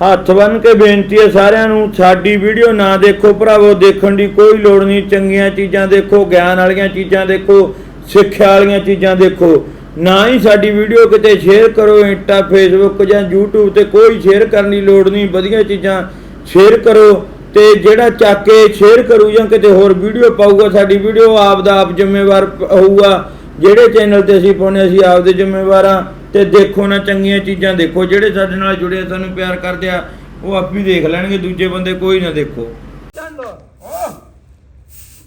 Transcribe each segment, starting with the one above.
ਹੱਥ ਬੰਨ ਕੇ ਬੇਨਤੀ ਹੈ ਸਾਰਿਆਂ ਨੂੰ, ਸਾਡੀ ਵੀਡੀਓ ਨਾ ਦੇਖੋ ਭਰਾਵੋ, ਦੇਖਣ ਦੀ ਕੋਈ ਲੋੜ ਨਹੀਂ। ਚੰਗੀਆਂ ਚੀਜ਼ਾਂ ਦੇਖੋ, ਗਿਆਨ ਵਾਲੀਆਂ ਚੀਜ਼ਾਂ ਦੇਖੋ, ਸਿੱਖਿਆ ਵਾਲੀਆਂ ਚੀਜ਼ਾਂ ਦੇਖੋ। ਨਾ ਹੀ ਸਾਡੀ ਵੀਡੀਓ ਕਿਤੇ ਸ਼ੇਅਰ ਕਰੋ, ਇੰਟਾ ਫੇਸਬੁੱਕ ਜਾਂ YouTube ਤੇ ਕੋਈ ਸ਼ੇਅਰ ਕਰਨ ਦੀ ਲੋੜ ਨਹੀਂ। ਵਧੀਆ ਚੀਜ਼ਾਂ ਸ਼ੇਅਰ ਕਰੋ ਤੇ ਜਿਹੜਾ ਚੱਕ ਕੇ ਸ਼ੇਅਰ ਕਰੂ ਜਾਂ ਕਿਤੇ ਹੋਰ ਵੀਡੀਓ ਪਾਊਗਾ, ਸਾਡੀ ਵੀਡੀਓ ਆਪ ਦਾ ਆਪ ਜ਼ਿੰਮੇਵਾਰ ਹੋਊਗਾ। ਜਿਹੜੇ ਚੈਨਲ ਤੇ ਅਸੀਂ ਪਾਉਨੇ ਅਸੀਂ ਆਪ ਦੇ ਜ਼ਿੰਮੇਵਾਰ ਆ ਤੇ ਦੇਖੋ ਨਾ ਚੰਗੀਆਂ ਚੀਜ਼ਾਂ ਦੇਖੋ ਜਿਹੜੇ ਸਾਡੇ ਨਾਲ ਜੁੜੇ ਸਾਨੂੰ ਪਿਆਰ ਕਰਦੇ ਆ ਉਹ ਆਪ ਹੀ ਦੇਖ ਲੈਣਗੇ ਦੂਜੇ ਬੰਦੇ ਕੋਈ ਨਾ ਦੇਖੋ। ਚੰਦੋ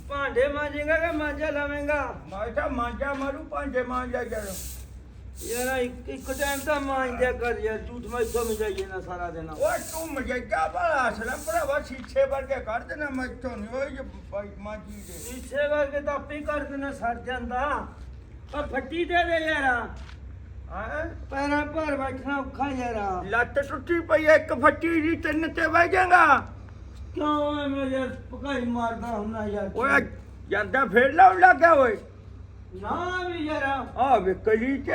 ਭਾਂਡੇ ਮਾਂਜੇਗਾ ਕਿ ਮਾਂਜਾ ਲਾਵੇਂਗਾ? ਮਾਜਾ ਮਾਂਜਾ ਮਾਰੂ ਪਾਂਜੇ ਮਾਂਜਾ ਜਰ ਯਾਰ ਇੱਕ ਇੱਕ ਟਾਈਮ ਤਾਂ ਮਾਂਜਿਆ ਕਰ ਯਾਰ ਝੂਠ ਮੈਂ ਇੱਥੋਂ ਮਿਜਾਈਏ ਨਾ ਸਾਰਾ ਦਿਨ। ਉਹ ਤੂੰ ਮਜੇਗਾ ਬੜਾ ਅਸਲਮ ਭਰਾਵਾ ਸ਼ੀਸ਼ੇ ਵਰਗੇ ਕਰ ਦੇਣਾ ਮੈਂ ਤੋਂ ਨਹੀਂ ਓਏ ਜੇ ਭਾਈ ਮਾਂਜੀ ਦੇ। ਇਸੇ ਕਰਕੇ ਤਾਂ ਆਪੇ ਕਰ ਦੇਣਾ ਸੜ ਜਾਂਦਾ। ਆ ਫੱਟੀ ਦੇ ਦੇ ਯਾਰ। ਹਾਂ? ਪੈਰਾਂ ਭਾਰ ਬੈਠਣਾ ਔਖਾ ਯਾਰ ਲੱਤ ਟੁੱਟੀ ਪਈ ਐ, ਇੱਕ ਫੱਟੀ ਦੀ ਤਿੰਨ ਤੇ ਬਹਿ ਜਾਗਾ ਕਿਉਂ ਐ ਮੇਰੇ ਪਕਾਈ ਮਾਰਦਾ ਹੁੰਨਾ ਯਾਰ? ਓਏ ਜਾਂਦਾ ਫੇਰ ਲਾਉਣ ਲੱਗਾ ਓਏ। ਨਾ ਵੀ ਯਾਰ ਆ।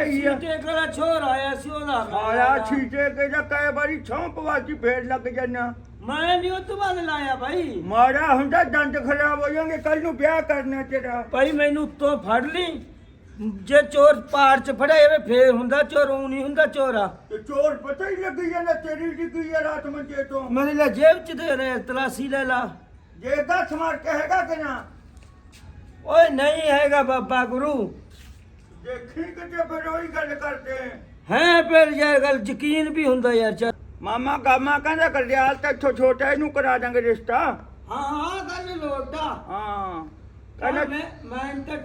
ਸੀਟੇ ਕੋਲ ਛੋਰ ਆਇਆ ਸੀ ਉਹਦਾ? ਆਇਆ ਛੀਟੇ ਕੇ ਜਾਂ ਕਈ ਵਾਰੀ ਛਾਂ ਫੇਰ ਲੱਗ ਜਾਣਾ ਮੈਂ ਨਹੀਂ ਉਹ ਤੋਂ ਬਾਅਦ ਲਾਇਆ ਭਾਈ ਮਾੜਾ ਹੁੰਦਾ ਦੰਦ ਖਰਾਬ ਹੋ ਜਾਣਗੇ ਕੱਲ ਨੂੰ ਵਿਆਹ ਕਰਨਾ ਤੇਰਾ। ਭਾਈ ਮੈਨੂੰ ਉੱਤੋਂ ਫੜ ਲਈ। ਜੇ ਚੋਰ ਪਾਰ ਚ ਫੜਿਆ ਜਾਵੇ ਫੇਰ ਹੁੰਦਾ ਚੋਰ ਉਹ ਨਹੀਂ ਹੁੰਦਾ ਚੋਰਾ ਤੇ ਚੋਰ ਪਤਾ ਹੀ ਲੱਗ ਜਾਂਦਾ ਤੇਰੀ ਡਿੱਗੀ ਆ ਰਾਤ ਮੰਜੇ ਤੋਂ। ਮੇਰੇ ਲਈ ਜੇਬ ਚ ਦੇ ਰਹੇ ਤਲਾਸੀ ਲੈ ਲਾ। ਜੇ ਗੱਠ ਮਾਰ ਕੇ ਹੈਗਾ ਕਿ ਨਾ? ਓਏ ਨਹੀਂ ਹੈਗਾ ਬਾਬਾ ਗੁਰੂ। ਦੇਖੀ ਕਿਤੇ ਫਿਰ ਉਹੀ ਗੱਲ ਕਰਦੇ। ਹੈ ਫਿਰ ਯਾਰ ਗੱਲ ਯਕੀਨ ਵੀ ਹੁੰਦਾ ਯਾਰ ਚੱਲ। ਮਾਮਾ ਗਾਮਾ ਕਹਿੰਦਾ ਕਰਦਿਆਲ ਤਾਂ ਇੱਥੋਂ ਛੋਟਾ ਇਹਨੂੰ ਕਰਾ ਦਾਂਗੇ ਰਿਸ਼ਤਾ। ਹਾਂ ਹਾਂ ਗੱਲ ਲੋਟਾ। ਹਾਂ ਕਹਿੰਦਾ ਮੈਂ ਮੈਂ ਤਾਂ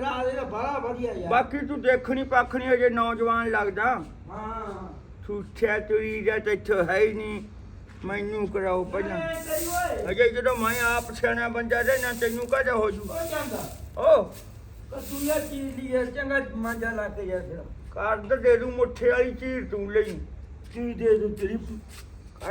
ਕਰਾ ਦੇਣਾ ਬੜਾ ਵਧੀਆ ਯਾਰ। ਬਾਕੀ ਤੂੰ ਦੇਖਣੀ ਪੱਖਣੀ ਅਜੇ ਨੌਜਵਾਨ ਲੱਗਦਾ। ਹਾਂ। ਠੂਠਿਆ ਤੁਈ ਜਾਂ ਤੇ ਇੱਥੋਂ ਹੈ ਹੀ ਨਹੀਂ। ਮੈਨੂੰ ਕਰਾਓ ਪਹਿਲਾਂ। ਐ ਕਰੀ ਓਏ। ਅਜੇ ਜਦੋਂ ਮੈਂ ਆਪ ਸਿਆਣਾ ਬੰਦਾ ਰਹਿਣਾ ਤੈਨੂੰ ਕਾਹਦਾ ਹੋ ਜੂ? ਓ ਜਾਂਦਾ ਓ। ਕਸੂ ਯਾਰ ਚੀਜ਼ ਲਈ ਯਾਰ ਚੰਗਾ ਮਾਂਜਾ ਲਾ ਕੇ ਯਾਰ ਫਿਰ। ਕਰਦ ਦੇ ਦੂੰ ਮੁੱਠੇ ਵਾਲੀ ਚੀਰ ਤੂੰ ਲਈ। ਕੀ ਦੇ ਦੂ ਤੇਰੀ।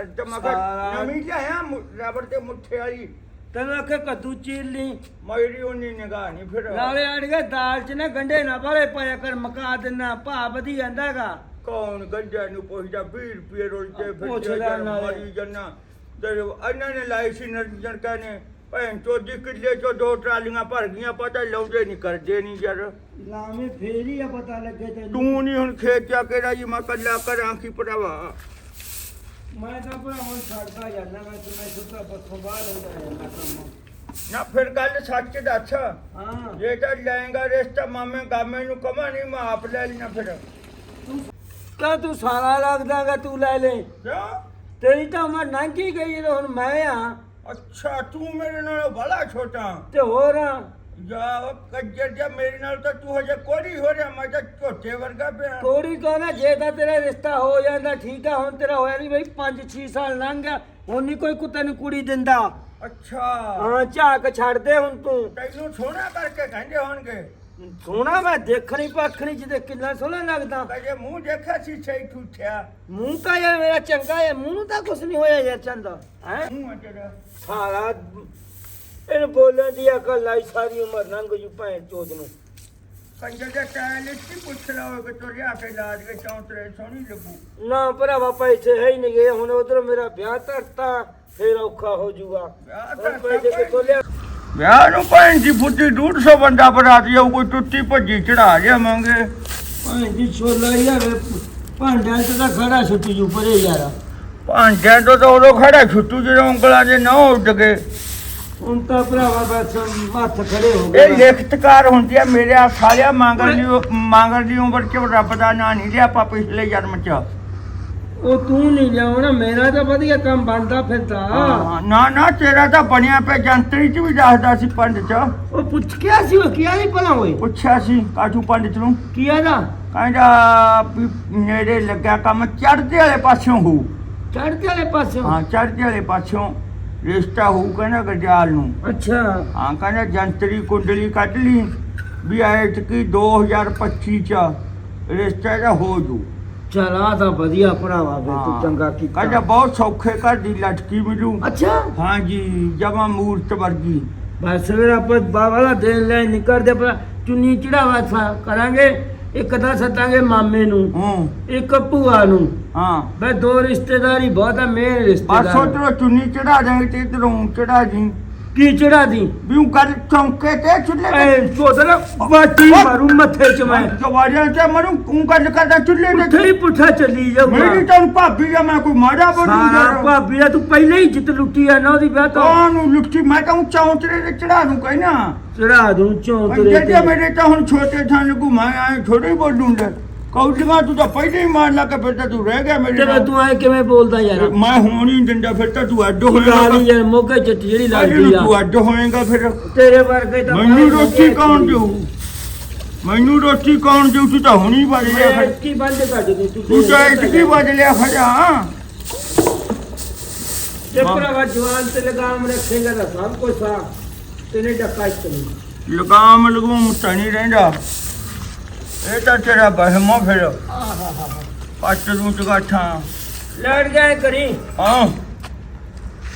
ਅੱਜ ਮੈਂ ਸਾਰਾ- ਨਵੀਂ ਲਿਆਇਆ ਮੁ- ਰਬੜ ਤੇ ਮੁੱਠੇ ਵਾਲੀ। ਤੈਨੂੰ ਆਖੇ ਕੱਦੂ ਚੀਰ ਲਈ। ਮੇਰੀ ਉਨੀ ਨਿਗਾਹ ਨਹੀਂ ਫਿਰ। ਨਾਲੇ ਅੜੀਏ ਦਾਲ ਚ ਨਾ ਗੰਡੇ ਨਾ ਬਾਲੇ ਪਾਇਆ ਕਰ ਮਕਾ ਦੇਣਾ ਭਾ ਵਧੀ ਜਾਂਦਾਗਾ ਕੌਣ ਗੰਜਾ ਨੂੰ ਪੁੱਛਦਾ 20 ਰੁਪਏ ਰੋਲ ਤੇ ਫਿਰ ਨਾਲੇ। ਮਰੀ ਜੰਨਾ। ਤੇ ਇਹਨਾਂ ਨੇ ਲਾਈ ਸੀ ਨਰਜਣ ਕਹਨੇ ਭੈਣ ਚੋਦੀ ਕਿੱਲੇ ਚੋਂ ਦੋ ਟਰਾਲੀਆਂ ਭਰ ਗਈਆਂ ਪਤਾ ਲਾਉਂਦੇ ਨਹੀਂ ਕਰਦੇ ਨਹੀਂ ਯਾਰ। ਲਾਵੇਂ ਫੇਰ ਆ ਪਤਾ ਲੱਗੇ ਤੈਨੂੰ। ਤੂੰ ਨਹੀਂ ਹੁਣ ਖੇਤ ਜਾ ਕੇ ਰਾਜੀ ਮੈਂ ਕੱਲਾ ਕਰਾਂ ਕੀ ਭਰਾਵਾ? ਮੈਂ ਤਾਂ ਭਰਾ ਹੁਣ ਛੱਡਦਾ ਜਾਂਦਾ ਮੈਂ ਤੇ ਮੈਂ ਸੁੱਤਾ ਪੱਖੋਂ ਬਾਹਰ ਹੁੰਦਾ ਜਾਂਦਾ ਕੰਮ। ਨਾ ਫਿਰ ਗੱਲ ਸੱਚ ਦੱਸ। ਹਾਂ। ਜੇ ਤਾਂ ਲੈਂਗਾ ਰਿਸ਼ਤਾ ਮਾਮੇ ਗਾਮੇ ਨੂੰ ਕਮਾ ਨਹੀਂ ਮੈਂ ਆਪ ਲੈ ਲੈਣਾ ਫਿਰ। ਕਾ ਤੂੰ ਸਾਰਾ ਲੱਗਦਾਗਾ ਤੂੰ ਲੈ ਲੈ। ਕਿਉਂ? ਤੇਰੀ ਤਾਂ ਉਮਰ ਲੰਘੀ ਗਈ ਹੈ ਹੁਣ ਮੈਂ ਆ। ਅੱਛਾ ਤੂੰ ਮੇਰੇ ਨਾਲ ਬੜਾ ਛੋਟਾ। ਤੇ ਹੋਰ ਜਾ ਕੱਜਰ ਜਾ ਮੇਰੇ ਨਾਲ ਤਾਂ ਤੂੰ ਹਜੇ ਕੋਰੀ ਹੋ ਰਿਹਾ ਮੈਂ ਤਾਂ ਝੋਟੇ ਵਰਗਾ ਪਿਆ। ਥੋੜੀ ਕੋ ਨਾ ਜੇ ਤਾਂ ਤੇਰਾ ਰਿਸ਼ਤਾ ਹੋ ਜਾਂਦਾ ਠੀਕ ਆ ਹੁਣ ਤੇਰਾ ਹੋਇਆ ਨਹੀਂ ਬਈ 5-6 ਸਾਲ ਲੰਘ ਗਿਆ ਹੁਣ ਨਹੀਂ ਕੋਈ ਕੁੱਤੇ ਨੂੰ ਕੁੜੀ ਦਿੰਦਾ। ਅੱਛਾ। ਹਾਂ ਝਾਕ ਛੱਡ ਦੇ ਹੁਣ ਤੂੰ। ਤੈਨੂੰ ਸੋਹਣਾ ਕਰਕੇ ਕਹਿੰਦੇ ਹੋਣਗੇ। ਸੋਹਣਾ ਮੈਂ ਦੇਖਣੀ ਪੱਖਣੀ ਜਿਹਦੇ ਕਿੰਨਾ ਸੋਹਣਾ ਲੱਗਦਾ। ਕਹੇ ਮੂੰਹ ਦੇਖਿਆ ਸੀ ਸਹੀ ਠੂਠਿਆ। ਮੂੰਹ ਤਾਂ ਯਾਰ ਮੇਰਾ ਚੰਗਾ ਹੈ ਮੂੰਹ ਨੂੰ ਤਾਂ ਕੁਝ ਨਹੀਂ ਹੋਇਆ ਯਾਰ ਚੰਦਾ। ਹੈ? ਮੂੰਹ ਆ ਤੇਰਾ ਸਾਰਾ ਇਹਨੂੰ ਬੋਲਣ ਦੀ ਅਕਲ ਲਾਈ ਸਾਰੀ ਉਮਰ ਲੰਘ ਜੂ ਭੈਣ ਚੋਦ ਨੂੰ। ਕੰਜਰ ਦੇ ਟਾਇਲਟ ਕੀ ਪੁੱਛ ਲਾਓ ਕਿ ਤੁਰਿਆ ਕੇ ਲਾਜ ਕੇ ਚੌਂਤਰੇ ਸੋਹਣੀ ਲੱਗੂ। ਨਾ ਭਰਾਵਾ ਪੈਸੇ ਹੈ ਹੀ ਨਹੀਂ ਗਏ ਹੁਣ ਉਧਰ ਮੇਰਾ ਵਿਆਹ ਧਰਤਾ ਫੇਰ ਔਖਾ ਹੋ ਜੂਗਾ। ਵਿਆਹ ਹੁਣ ਧਰਤਾ ਪੈਸੇ ਕਿੱਥੋਂ ਲਿਆ ਵਿਆਹ ਨੂੰ ਭੈਣ ਦੀ ਫੁੱਟੀ 150 ਬੰਦਾ ਬਰਾਤੀ ਆਊ ਕੋਈ ਟੁੱਟੀ ਭੱਜੀ ਚੜਾ ਜਾਵਾਂਗੇ ਭਾਂ ਜੀ ਛੋਲਾ ਯਾਰ ਭਾਂਡਿਆਂ ਤੇ ਤਾਂ ਖੜਾ ਛੁੱਟੀ ਜੂ ਪਰੇ ਯਾਰ। ਭਾਂਜਿਆਂ ਤੋਂ ਤਾਂ ਉਦੋਂ ਖੜਾ ਛੁੱਟੂ ਜਦੋਂ ਉਂਗਲਾਂ ਦੇ ਨਾ ਉੱਡ ਗਏ। ਹੁਣ ਤਾਂ ਭਰਾਵਾ ਬਸ ਹੱਥ ਖੜੇ ਹੋ ਗਏ ਇਹ ਲਿਖਤਕਾਰ ਹੁੰਦੀ ਆ ਮੇਰੇ ਆ ਸਾਲਿਆ ਮੰਗਰ ਦੀ ਮੰਗਰ ਦੀ ਉਮਰ ਚ ਰੱਬ ਦਾ ਨਾਂ ਨਹੀਂ ਲਿਆ ਆਪਾਂ ਪਿਛਲੇ ਜਨਮ ਚ। ਉਹ ਤੂੰ ਨਹੀਂ ਲਿਆਉਣਾ ਮੇਰਾ ਤਾਂ ਵਧੀਆ ਕੰਮ ਬਣਦਾ ਫਿਰਦਾ। ਹਾਂ, ਨਾ ਨਾ ਤੇਰਾ ਤਾਂ ਬਣਿਆ ਪਿਆ ਜੰਤਰੀ ਚ ਵੀ ਦੱਸਦਾ ਸੀ ਪੰਡਿਤ। ਉਹ ਪੁੱਛ ਕਿਆ ਸੀ ਉਹ ਕਿਆ ਨਹੀਂ ਭਲਾ ਹੋਏ ਪੁੱਛਿਆ ਸੀ ਕਾਠੂ ਪੰਡਿਤ ਨੂੰ। ਕੀ ਆਦਾ? ਕਹਿੰਦਾ ਵੀ ਨੇੜੇ ਲੱਗਿਆ ਕੰਮ ਚੜ੍ਹਦੇ ਵਾਲੇ ਪਾਸਿਓਂ ਹੋਊ ਚੜ੍ਹਦੇ ਵਾਲੇ ਪਾਸੇ ਹਾਂ ਚੜ੍ਹਦੇ ਵਾਲੇ ਪਾਸਿਓਂ। ਰਿਸ਼ਤਾ ਹੋਊ ਕਹਿੰਦਾ ਗਰਜਾਲ ਨੂੰ। ਅੱਛਾ। ਹਾਂ ਕਹਿੰਦਾ ਜੰਤਰੀ ਕੁੰਡਲੀ ਕੱਢ ਲਈ ਵੀ ਐਤਕੀ 2025 ਚ ਰਿਸ਼ਤਾ ਦਾ ਹੋ ਜੂ। ਚਲਾ ਤਾਂ ਵਧੀਆ ਭਰਾਵਾ ਵੇ ਤੂੰ ਹਾਂ। ਚੰਗਾ ਕਹਿੰਦਾ ਕੀਤਾ ਬਹੁਤ ਸੌਖੇ ਘਰ ਦੀ ਲਟਕੀ ਮਿਲੂ। ਅੱਛਾ। ਹਾਂਜੀ ਜਮਾ ਮੂਰਤ ਵਰਗੀ। ਬਸ ਫਿਰ ਆਪਾਂ ਬਾਬਾ ਦਾ ਦੇਣ ਲੈ ਨਿਕਲਦੇ ਪਰ ਚੁੰਨੀ ਚੜਾਵਾ ਥਾ ਕਰਾਂਗੇ। ਇੱਕ ਤਾਂ ਸੱਤਾਂਗੇ ਮਾਮੇ ਨੂੰ ਹੂੰ। ਇੱਕ ਭੂਆ ਨੂੰ। ਹਾਂ। ਬਈ ਦੋ ਰਿਸ਼ਤੇਦਾਰੀ ਬਹੁਤ ਆ ਮੇਨ ਬਸ ਰਿਸ਼ਤੇਦਾਰ ਉਧਰੋਂ ਚੁੰਨੀ ਚੜਾ ਜਾਗੇ ਤੇ ਇਧਰੋਂ ਚੜਾ ਜੀ। ਕੀ ਚੜਾ ਦੀ? ਵੀ ਉਹ ਗੱਲ ਚੌਂਕੇ ਤੇ ਚੁੱਲ੍ਹੇ ਤੇ। ਐ ਚੋਦਰਾ ਬਾਟੀ ਮਾਰੂ ਮੱਥੇ ਚ ਮੈਂ। ਜਵਾਰੀਆਂ ਤੇ ਮਰੂ ਤੂੰ ਗੱਲ ਕਰਦਾ ਪੁੱਠੇ ਤੇ। ਹੀ ਪੁੱਠਾ ਚੱਲੀ ਜਾਊਗਾ। ਮੇਰੀ ਤੈਨੂੰ ਭਾਬੀ ਜਾਂ ਮੈਂ ਕੋਈ ਮਾੜਾ ਬੋਲੂ ਸਾਰਾ ਭਾਬੀ ਦਾ ਤੂੰ ਪਹਿਲੇ ਹੀ ਜਿੱਤ ਲੁੱਟੀ ਆ ਨਾ ਉਹਦੀ ਵਿਆਹ ਤੋਂ। ਕਾਹਨੂੰ ਲੁੱਟੀ? ਮੈਂ ਤਾਂ ਚੌਂਤਰੇ ਤੇ ਚੜਾ ਦੂੰ ਕਹਿਣਾ ਚੜਾ ਦੂੰ ਚੌਂਤਰੇ ਤੇ। ਮੇਰੇ ਤਾਂ ਹੁਣ ਛੋਟੇ ਥਾਂ ਲੱਗੂ ਮੈਂ ਐ ਥੋੜੀ ਬੋਲੂੰਗਾ ਕੌਡੀਆਂ ਤੂੰ ਤਾਂ ਪਹਿਲੇ ਹੀ ਮਾਰ ਲਾ ਕੇ ਫਿਰ ਤਾਂ ਤੂੰ ਰਹਿ ਗਿਆ ਮੇਰੇ ਤੇ ਨਾਲ। ਤੂੰ ਐ ਕਿਵੇਂ ਬੋਲਦਾ ਯਾਰ? ਮੈਂ ਹੋਣ ਹੀ ਨੀ ਦਿੰਦਾ ਫਿਰ ਤਾਂ ਤੂੰ ਅੱਡ ਗਾਲੀ ਹੋਏਗਾ। ਯਾਰ ਮੋਗੇ ਚ ਜਿਹੜੀ ਲੱਗਦੀ ਤੂੰ ਆ। ਅੱਡ ਹੋਏਗਾ ਫਿਰ ਤੇਰੇ ਵਰਗੇ ਤਾਂ ਮੈਨੂੰ ਰੋਟੀ ਕੌਣ ਦੇਊ? ਮੈਨੂੰ ਰੋਟੀ ਕੌਣ ਦੇਊ? ਤੂੰ ਤਾਂ ਹੁਣੀ ਵੱਜ ਲਿਆ ਫਿਰ। ਕੀ ਬੰਦ ਕਰ ਦੇ ਤੂੰ ਤੂੰ ਤਾਂ ਇਤਕੀ ਵੱਜ ਲਿਆ ਖੜਾ ਜੇ ਭਰਾਵਾ ਜਵਾਨ ਤੇ ਲਗਾਮ ਰੱਖੇਗਾ ਤਾਂ ਸਭ ਕੁਝ ਆ। ਡੱਕਾ ਇਸ ਲਗਾਮ ਲਗੂਮ ਤਾਂ ਨਹੀਂ ਰਹਿੰਦਾ। ਇਹ ਤਾਂ ਤੇਰਾ ਬਹਿਮਾ ਫਿਰ। ਪੱਟ ਨੂੰ ਚਗਾਠਾਂ ਲੜ ਜਾਏ ਕਰੀ। ਹਾਂ।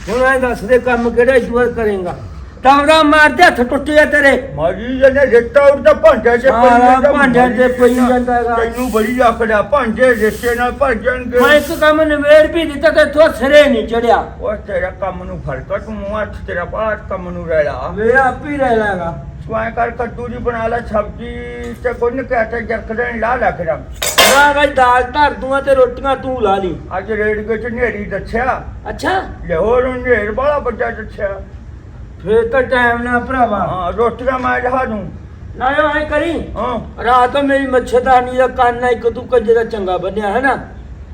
ਹੁਣ ਐ ਦੱਸ ਦੇ ਕੰਮ ਕਿਹੜਾ ਜੁਰ ਕਰੇਗਾ। ਟਾਵਰਾ ਮਾਰਦੇ ਹੱਥ ਟੁੱਟਿਆ ਤੇਰੇ। ਮਾਜੀ ਜਨੇ ਰਿੱਟਾ ਉੱਤੇ ਭਾਂਡੇ ਚ ਪਈ ਜਾਂਦਾ, ਭਾਂਡਿਆਂ ਤੇ ਪਈ ਜਾਂਦਾ ਹੈਗਾ। ਤੈਨੂੰ ਬੜੀ ਆਖੜਾ ਭਾਂਡੇ ਰਿੱਟੇ ਨਾਲ ਭਰ ਜਾਣਗੇ। ਮੈਂ ਇੱਕ ਕੰਮ ਨਿਬੇੜ ਵੀ ਦਿੱਤਾ ਤੇ ਥੋ ਸਿਰੇ ਨਹੀਂ ਚੜਿਆ। ਉਹ ਤੇਰਾ ਕੰਮ ਨੂੰ ਫ਼ਰਕ ਤੂੰ ਹੱਥ ਤੇਰਾ ਬਾਹਰ ਕੰਮ ਨੂੰ ਰਹਿ ਲਾ। ਮੇਰਾ ਆਪ ਹੀ ਰਹਿ ਲਾਗਾ ਤੂੰ ਐਂ ਕਰ ਕੱਦੂ ਦੀ ਬਣਾ ਲੈ ਸਬਜ਼ੀ ਤੇ ਗੁੰਨ ਕੇ ਆਟਾ ਜਰਕਦੇ ਲਾ ਲਾ ਕੇ ਰੱਖ ਮੈਂ ਭਾਈ ਦਾਲ ਧਰ ਦੂੰਗਾ ਤੇ ਰੋਟੀਆਂ ਤੂੰ ਲਾ ਲਈ। ਅੱਜ ਰੇੜਕੇ ਚ ਨੇਰੀ ਦੱਸਿਆ। ਅੱਛਾ। ਲਾਹੌਰ ਨੂੰ ਨੇਰ ਬੜਾ ਵੱਡਾ ਦੱਸਿਆ। ਫੇਰ ਤਾਂ ਟਾਈਮ ਨਾ ਭਰਾਵਾ। ਹਾਂ ਰੋਟੀਆਂ ਮੈਂ ਲਹਾ ਦੂੰ। ਨਾਲੇ ਐ ਕਰੀ। ਹਾਂ। ਰਾਤ ਨੂੰ ਮੇਰੀ ਮੱਛਰਦਾਨੀ ਦਾ ਕੰਨ ਇੱਕ ਤੂੰ ਕੰਜੇ ਦਾ ਚੰਗਾ ਬੰਨਿਆ ਹੈ ਨਾ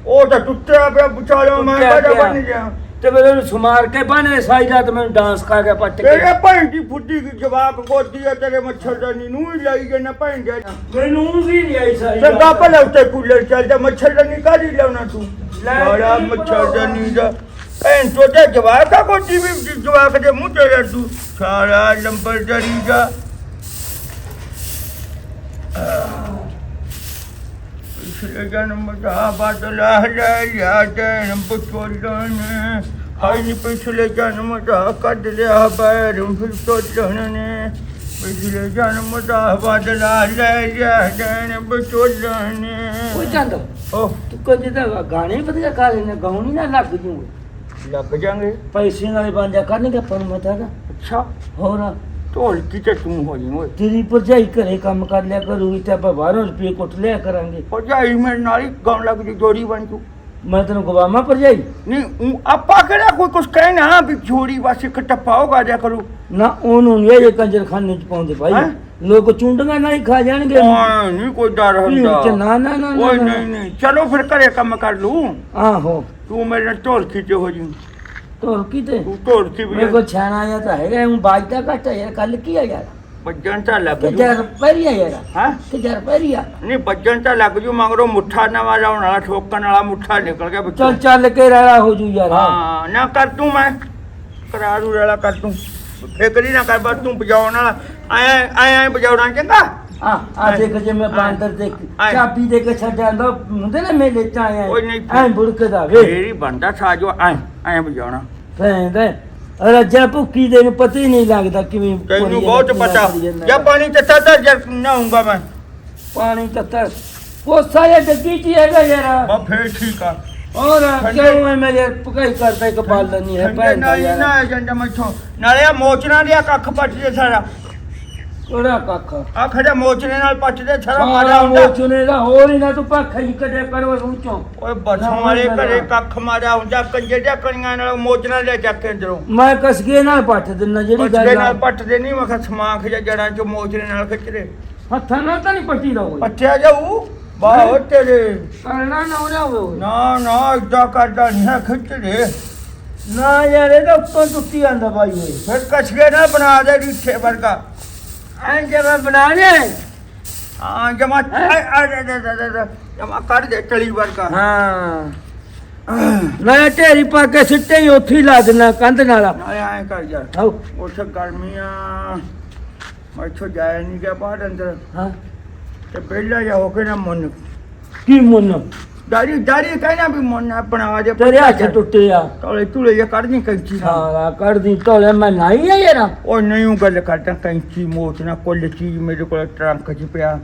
ਉਹ ਤਾਂ ਟੁੱਟਿਆ ਪਿਆ ਵਿਚਾਲਿਓ ਮੈਂ ਟੁੱਟਿਆ ਪਿਆ। ਬਣ ਗਿਆ? ਤੇ ਮੇਰੇ ਨੂੰ ਸਮਾਰ ਕੇ ਬੰਨੇ ਸਾਈ ਰਾਤ ਮੈਨੂੰ ਡਾਂਸ ਖਾ ਗਿਆ ਪੱਟ ਕੇ। ਤੇਰੇ ਭੈਣ ਦੀ ਫੁੱਟੀ ਦੀ ਜਵਾਕ ਗੋਦੀ ਆ ਤੇਰੇ ਮੱਛਰਦਾਨੀ ਨੂੰ ਹੀ ਲਾਈ ਜਨਾ ਭੈਣ ਦੇ। ਮੈਨੂੰ ਵੀ ਨਹੀਂ ਆਈ ਸਾਈ ਚੰਗਾ ਭਲਾ ਉੱਤੇ ਕੂਲਰ ਚੱਲਦਾ ਮੱਛਰਦਾਨੀ ਕਾਹਦੀ ਲਾਉਣਾ ਤੂੰ? ਲੈ ਬੜਾ ਕੀ ਮੱਛਰਦਾਨੀ ਦਾ ਭੈਣ ਤੇ ਜਵਾਕ ਆ ਗੋਦੀ ਵੀ ਜਵਾਕ ਦੇ ਮੂੰਹ ਤੇ ਰੱਦੂ ਸਾਰਾ ਲੰਬਰਦਾਰੀ ਦਾ। ਪਿਛਲੇ ਜਨਮ ਦਾ ਬਦਲਾ ਲੈ ਯਾਦਨ ਬਚੋਲਣ ਹਾਈ ਨੀ। ਪਿਛਲੇ ਜਨਮ ਦਾ ਕੱਢ ਲਿਆ ਬੈਰਮ ਫਿਰ ਤੋਲਣ ਨੇ। ਪਿਛਲੇ ਜਨਮ ਦਾ ਬਦਲਾ ਲੈ ਯਾਦਨ ਬਚੋਲਣ ਕੋਈ ਚੰਦ ਓ। ਤੂੰ ਕੰਜੇ ਦਾ ਗਾਣੇ ਵਧੀਆ ਗਾ ਲੈਣਾ ਗਾਉਣੀ ਨਾ ਲੱਗ ਜੂ ਲੱਗ ਜਾਗੇ। ਪੈਸੇ ਨਾਲੇ ਬਾਂਝਾ ਕਰਨਗੇ ਆਪਾਂ ਨੂੰ ਮਤਾ ਦਾ। ਅੱਛਾ। ਹੋਰ। ਢੋਲਕੀ ਤੇ ਤੂੰ ਹੋ ਜੀ ਓਏ। ਤੇਰੀ ਭਰਜਾਈ ਘਰੇ ਕੰਮ ਕਰ ਲਿਆ ਕਰੂਗੀ ਤੇ ਆਪਾਂ ਬਾਹਰੋਂ ਰੁਪਏ ਕੁੱਟ ਲਿਆ ਕਰਾਂਗੇ। ਭਰਜਾਈ ਮੇਰੇ ਨਾਲ ਹੀ ਗਾਉਣ ਲੱਗ ਜੀ ਜੋੜੀ ਬਣ ਜੂ। ਮੈਂ ਤੈਨੂੰ ਗਵਾਮਾ ਭਰਜਾਈ? ਨਹੀਂ ਊਂ ਆਪਾਂ ਕਿਹੜਾ ਕੋਈ ਕੁਛ ਕਹਿਣਾ ਵੀ ਜੋੜੀ ਬਸ ਇੱਕ ਟੱਪਾ ਹੋ ਗਾ ਕਰੂ। ਨਾ ਉਹਨੂੰ ਨਹੀਂ ਇਹ ਕੰਜਰਖਾਨੇ ਚ ਪਾਉਂਦੇ ਭਾਈ? ਲੋਕ ਚੁੰਡੀਆਂ ਨਾਲ ਹੀ ਖਾ ਜਾਣਗੇ। ਹਾਂ ਨਹੀਂ ਕੋਈ ਡਰ ਹੁੰਦਾ। ਨਾ ਨਾ ਨਾ ਓਏ। ਨਹੀਂ ਨਹੀਂ ਚਲੋ ਫਿਰ ਘਰੇ ਕੰਮ ਕਰ ਲੂ। ਆਹੋ। ਤੂੰ ਮੇਰੇ ਨਾਲ ਢੋਲਕੀ ਤੇ ਹੋ ਜੀ। ਤੋਰ ਕੀ ਤੇ ਤੂੰ ਢੋਲਕੀ ਮੇਰੇ ਵੀ ਕੋ ਛਾਣਾ ਆਇਆ ਤਾਂ ਹੈਗਾ ਉਹ ਬਾਜਦਾ ਘੱਟ ਯਾਰ ਕੱਲ ਕੀ ਆ ਯਾਰ? ਵੱਜਣ ਤਾਂ ਲੱਗ ਜੂ। ਜਰ ਪੈਰੀਆ ਯਾਰ। ਹਾਂ? ਕਿ ਜਰ ਪੈਰੀਆ ਨਹੀਂ ਵੱਜਣ ਤਾਂ ਲੱਗ ਜੂ ਮਗਰੋਂ ਮੁੱਠਾ ਨਵਾਂ ਲਾਉਣ ਵਾਲਾ ਠੋਕਣ ਵਾਲਾ ਮੁੱਠਾ ਨਿਕਲ ਗਿਆ ਚੱਲ ਚੱਲ ਕੇ ਰੜਾ ਹੋ ਜੂ ਯਾਰ ਹਾਂ। ਨਾ ਕਰ ਤੂੰ ਮੈਂ। ਕਰਾ ਦੂ ਰਲਾ ਕਰ ਤੂੰ। ਫਿਕਰੀ ਨਾ ਕਰ ਬਸ ਤੂੰ ਵਜਾਉਣ ਵਾਲਾ। ਐ ਐ ਐ ਵਜਾਉਣਾ ਚੰਗਾ? ਆ ਆ ਦੇਖ ਜੇ ਮੈਂ ਬਾਂਦਰ ਦੇ ਆਏ। ਚਾਬੀ ਦੇ ਕੇ ਛੱਡਿਆ ਹੁੰਦਾ ਹੁੰਦੇ ਨਾ ਮੇਲੇ ਚ ਆਇਆ। ਓਏ ਨਹੀਂ। ਐ ਬੁੜਕਦਾ ਵੇ। ਫੇਰ ਹੀ ਬਣਦਾ ਸਾਜੋ ਐ ਐ ਵਜਾਉਣਾ ਫੈਂਦਾ ਰੱਜਾ ਭੁੱਕੀ ਦੇ ਨੂੰ ਪਤਾ ਹੀ ਨਹੀਂ ਲੱਗਦਾ ਕਿਵੇਂ ਤੈਨੂੰ ਬਹੁਤ ਪਤਾ। ਜਾਂ ਪਾਣੀ ਚੱਟਾ ਤਾਂ ਜਰ ਨਹਾਉਂਗਾ ਮੈਂ। ਪਾਣੀ ਤੱਤਰ ਕੋਸਾ ਇਹ ਡੱਗੀ ਚ ਹੈਗਾ ਯਾਰ। ਬਾ ਫੇਰ ਠੀਕ ਆ। ਹੋਰ ਠੰਡੇ- ਕਿਉਂ ਮੈਂ ਮੇਰੇ ਪਕਾਈ ਕਰਦਾ ਇੱਕ ਬਾਲ ਨਹੀਂ ਹੈ? ਠੰਡੇ ਭੈਣ ਦਾ ਨਾਲ ਹੀ ਯਾਰ। ਨਾ ਜੰਡਾ ਮੈਥੋਂ ਨਾਲੇ ਆ ਮੋਚਣਾ ਦੇ ਕੱਖ ਪੱਟਦੇ ਸਾਰਾ। ਉਹਦਾ ਕੱਖ? ਆ ਖੜਾ ਮੋਚਣੇ ਨਾਲ ਪੱਟਦੇ ਸਾਰਾ ਮਾੜਾ ਸਾਰਾ ਹੁੰਦਾ। ਮੋਚਨੇ ਦਾ ਹੋਰ ਹੀ ਨਾ ਤੂੰ ਪੱਖ ਹੀ ਕੱਢਿਆ ਕਰੋ ਰੂਚੋਂ ਓਏ ਬਸੋਂ ਵਾਲੇ ਘਰੇ ਕੱਖ ਮਾਰਿਆ ਹੁੰਦਾ ਕੰਜੇ ਜਾਂ ਕਣੀਆਂ ਨਾਲ ਮੋਚਣਾ ਲੈ ਚੱਕ ਕੇ ਅੰਦਰੋਂ। ਮੈਂ ਕਸਗੇ ਨਾਲ ਪੱਟ ਦਿੰਨਾ ਜਿਹੜੀ ਪੱਟਦੇ ਗੱਲ ਨਾਲ ਆ। ਪੱਟਦੇ ਨਹੀਂ ਮੈਂ ਸਮਾਖ ਜਾਂ ਜੜਾਂ ਚ ਮੋਚਣੇ ਨਾਲ ਖਿੱਚਦੇ ਹੱਥਾਂ ਨਾਲ ਤਾਂ ਨਹੀਂ ਪੱਟੀ ਦਾ ਹੋਈ ਪੱਟਿਆ ਜਾਊ। ਬਾਹਰ ਤੇਰੇ ਕਰਨਾ ਨਾ ਜਾਵੇ ਨਾ ਨਾ ਇਦਾਂ ਕਰਦਾ ਨਹੀਂ ਹੈ ਖਿੱਚਦੇ। ਨਾ ਯਾਰ ਇਹਦਾ ਉੱਤੋਂ ਟੁੱਟੀ ਆਂਦਾ ਬਾਈ ਓਏ ਫਿਰ ਕਛਗੇ ਨਾਲ ਬਣਾ ਦੇ ਰੀਠੇ ਵਰਗਾ। ਐਂ ਜੇ ਮੈਂ ਬਣਾ ਲਿਆ ਹਾਂ ਜਮਾ ਜਮਾ ਕਰ ਦੇ ਟਲੀ ਵਰਗਾ। ਹਾਂ। ਨਾ ਢੇਰੀ ਪਾ ਕੇ ਸਿੱਟੇ ਹੀ ਉੱਥੇ ਹੀ ਲਾ ਦੇਣਾ ਕੰਧ ਨਾਲ। ਨਾਲੇ ਐਂ ਕਰ ਯਾਰ ਆਓ। ਉੱਥੇ ਗਰਮੀਆਂ ਮੈਥੋਂ ਜਾਇਆ ਨਹੀਂ ਗਿਆ ਬਾਹਰ ਅੰਦਰ। ਹਾਂ। ਤੇ ਪਹਿਲਾਂ ਜਾ ਹੋ ਕੇ ਨਾ ਮਨ। ਕੀ ਮੁੰਨ? ਦਾੜੀ ਦਾੜੀ ਕਹਿਣਾ ਵੀ ਮਨ ਆਪਣਾ ਜੇ ਤੇਰੇ ਹੱਥ ਟੁੱਟੇ ਆ। ਤੋਲੇ ਤੁਲੇ ਜੇ ਕਰਨੀ ਕੈਂਚੀ ਨਾਲ। ਸਾਰਾ ਕੱਢਦੀ ਤੋਲੇ ਮੈਂ ਨਹੀਂ ਆ ਯਾਰ। ਉਹ ਨਹੀਂ ਉਹ ਗੱਲ ਕਰਦਾ ਕੈਂਚੀ ਮੋਚ ਨਾ ਕੁੱਲ ਚੀਜ਼ ਮੇਰੇ ਕੋਲ ਟਰੰਕ 'ਚ ਪਿਆ।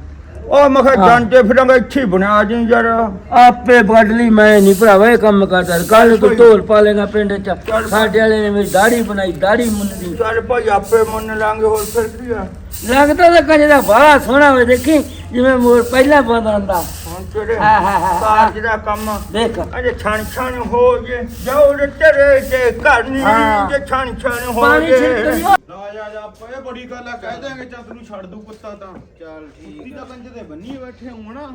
ਉਹ ਮੈਂ ਕਿਹਾ ਜਾਂਦੇ ਫਿਰਾਂਗੇ ਇੱਥੇ ਹੀ ਬਣਾ ਜੀ ਯਾਰ। ਆਪੇ ਵੱਢ ਲਈ ਮੈਂ ਨਹੀਂ ਭਰਾਵਾ ਇਹ ਕੰਮ ਕਰਦਾ। ਕੱਲ ਨੂੰ ਤੂੰ ਢੋਲ ਪਾ ਲੇਗਾ ਪਿੰਡ ਚ। ਚੱਲ। ਸਾਡੇ ਵਾਲੇ ਨੇ ਮੇਰੀ ਦਾੜੀ ਬਣਾਈ ਦਾੜੀ ਮੁੰਨਦੀ ਚੱਲ ਭਾਈ ਆਪੇ ਮੰਨ ਲਾਂਗੇ ਹੋਰ ਫਿਰ ਕੀ ਆ? ਲੱਗਦਾ ਤਾਂ ਕੰਜ ਦਾ ਬੜਾ ਸੋਹਣਾ ਵੇ ਦੇਖੀ। ਜਿਵੇਂ ਮੋਰ ਪਹਿਲਾਂ ਬੰਦਾ ਹੁੰਦਾ। ਹੁਣ ਤੇਰੇ ਹਾਂ, ਹਾਂ, ਹਾਂ, ਹਾਂ। ਕਾਰਜ ਦਾ ਕੰਮ। ਦੇਖ। ਅਜੇ ਛਣ ਛਣ ਹੋ ਜੇ ਰੇ ਤੇਰੇ ਤੇ ਘਰ ਨਹੀਂ ਹਾਂ। ਜੇ ਛਣ ਛਣ ਹੋ ਪਾਣੀ ਜੇ। ਛਿੜਕਦੀ ਲਾ ਜਾ ਜਾ ਪਏ ਬੜੀ ਗੱਲ ਆ ਕਹਿ ਦਾਂਗੇ ਚੱਲ ਨੂੰ ਛੱਡ ਦੂ ਕੁੱਤਾ ਤਾਂ। ਚੱਲ ਠੀਕ ਕੁੱਤੀ ਤਾਂ ਕੰਜ ਦੇ ਬੰਨੀ ਬੈਠੇ ਹੋਣ ਨਾ।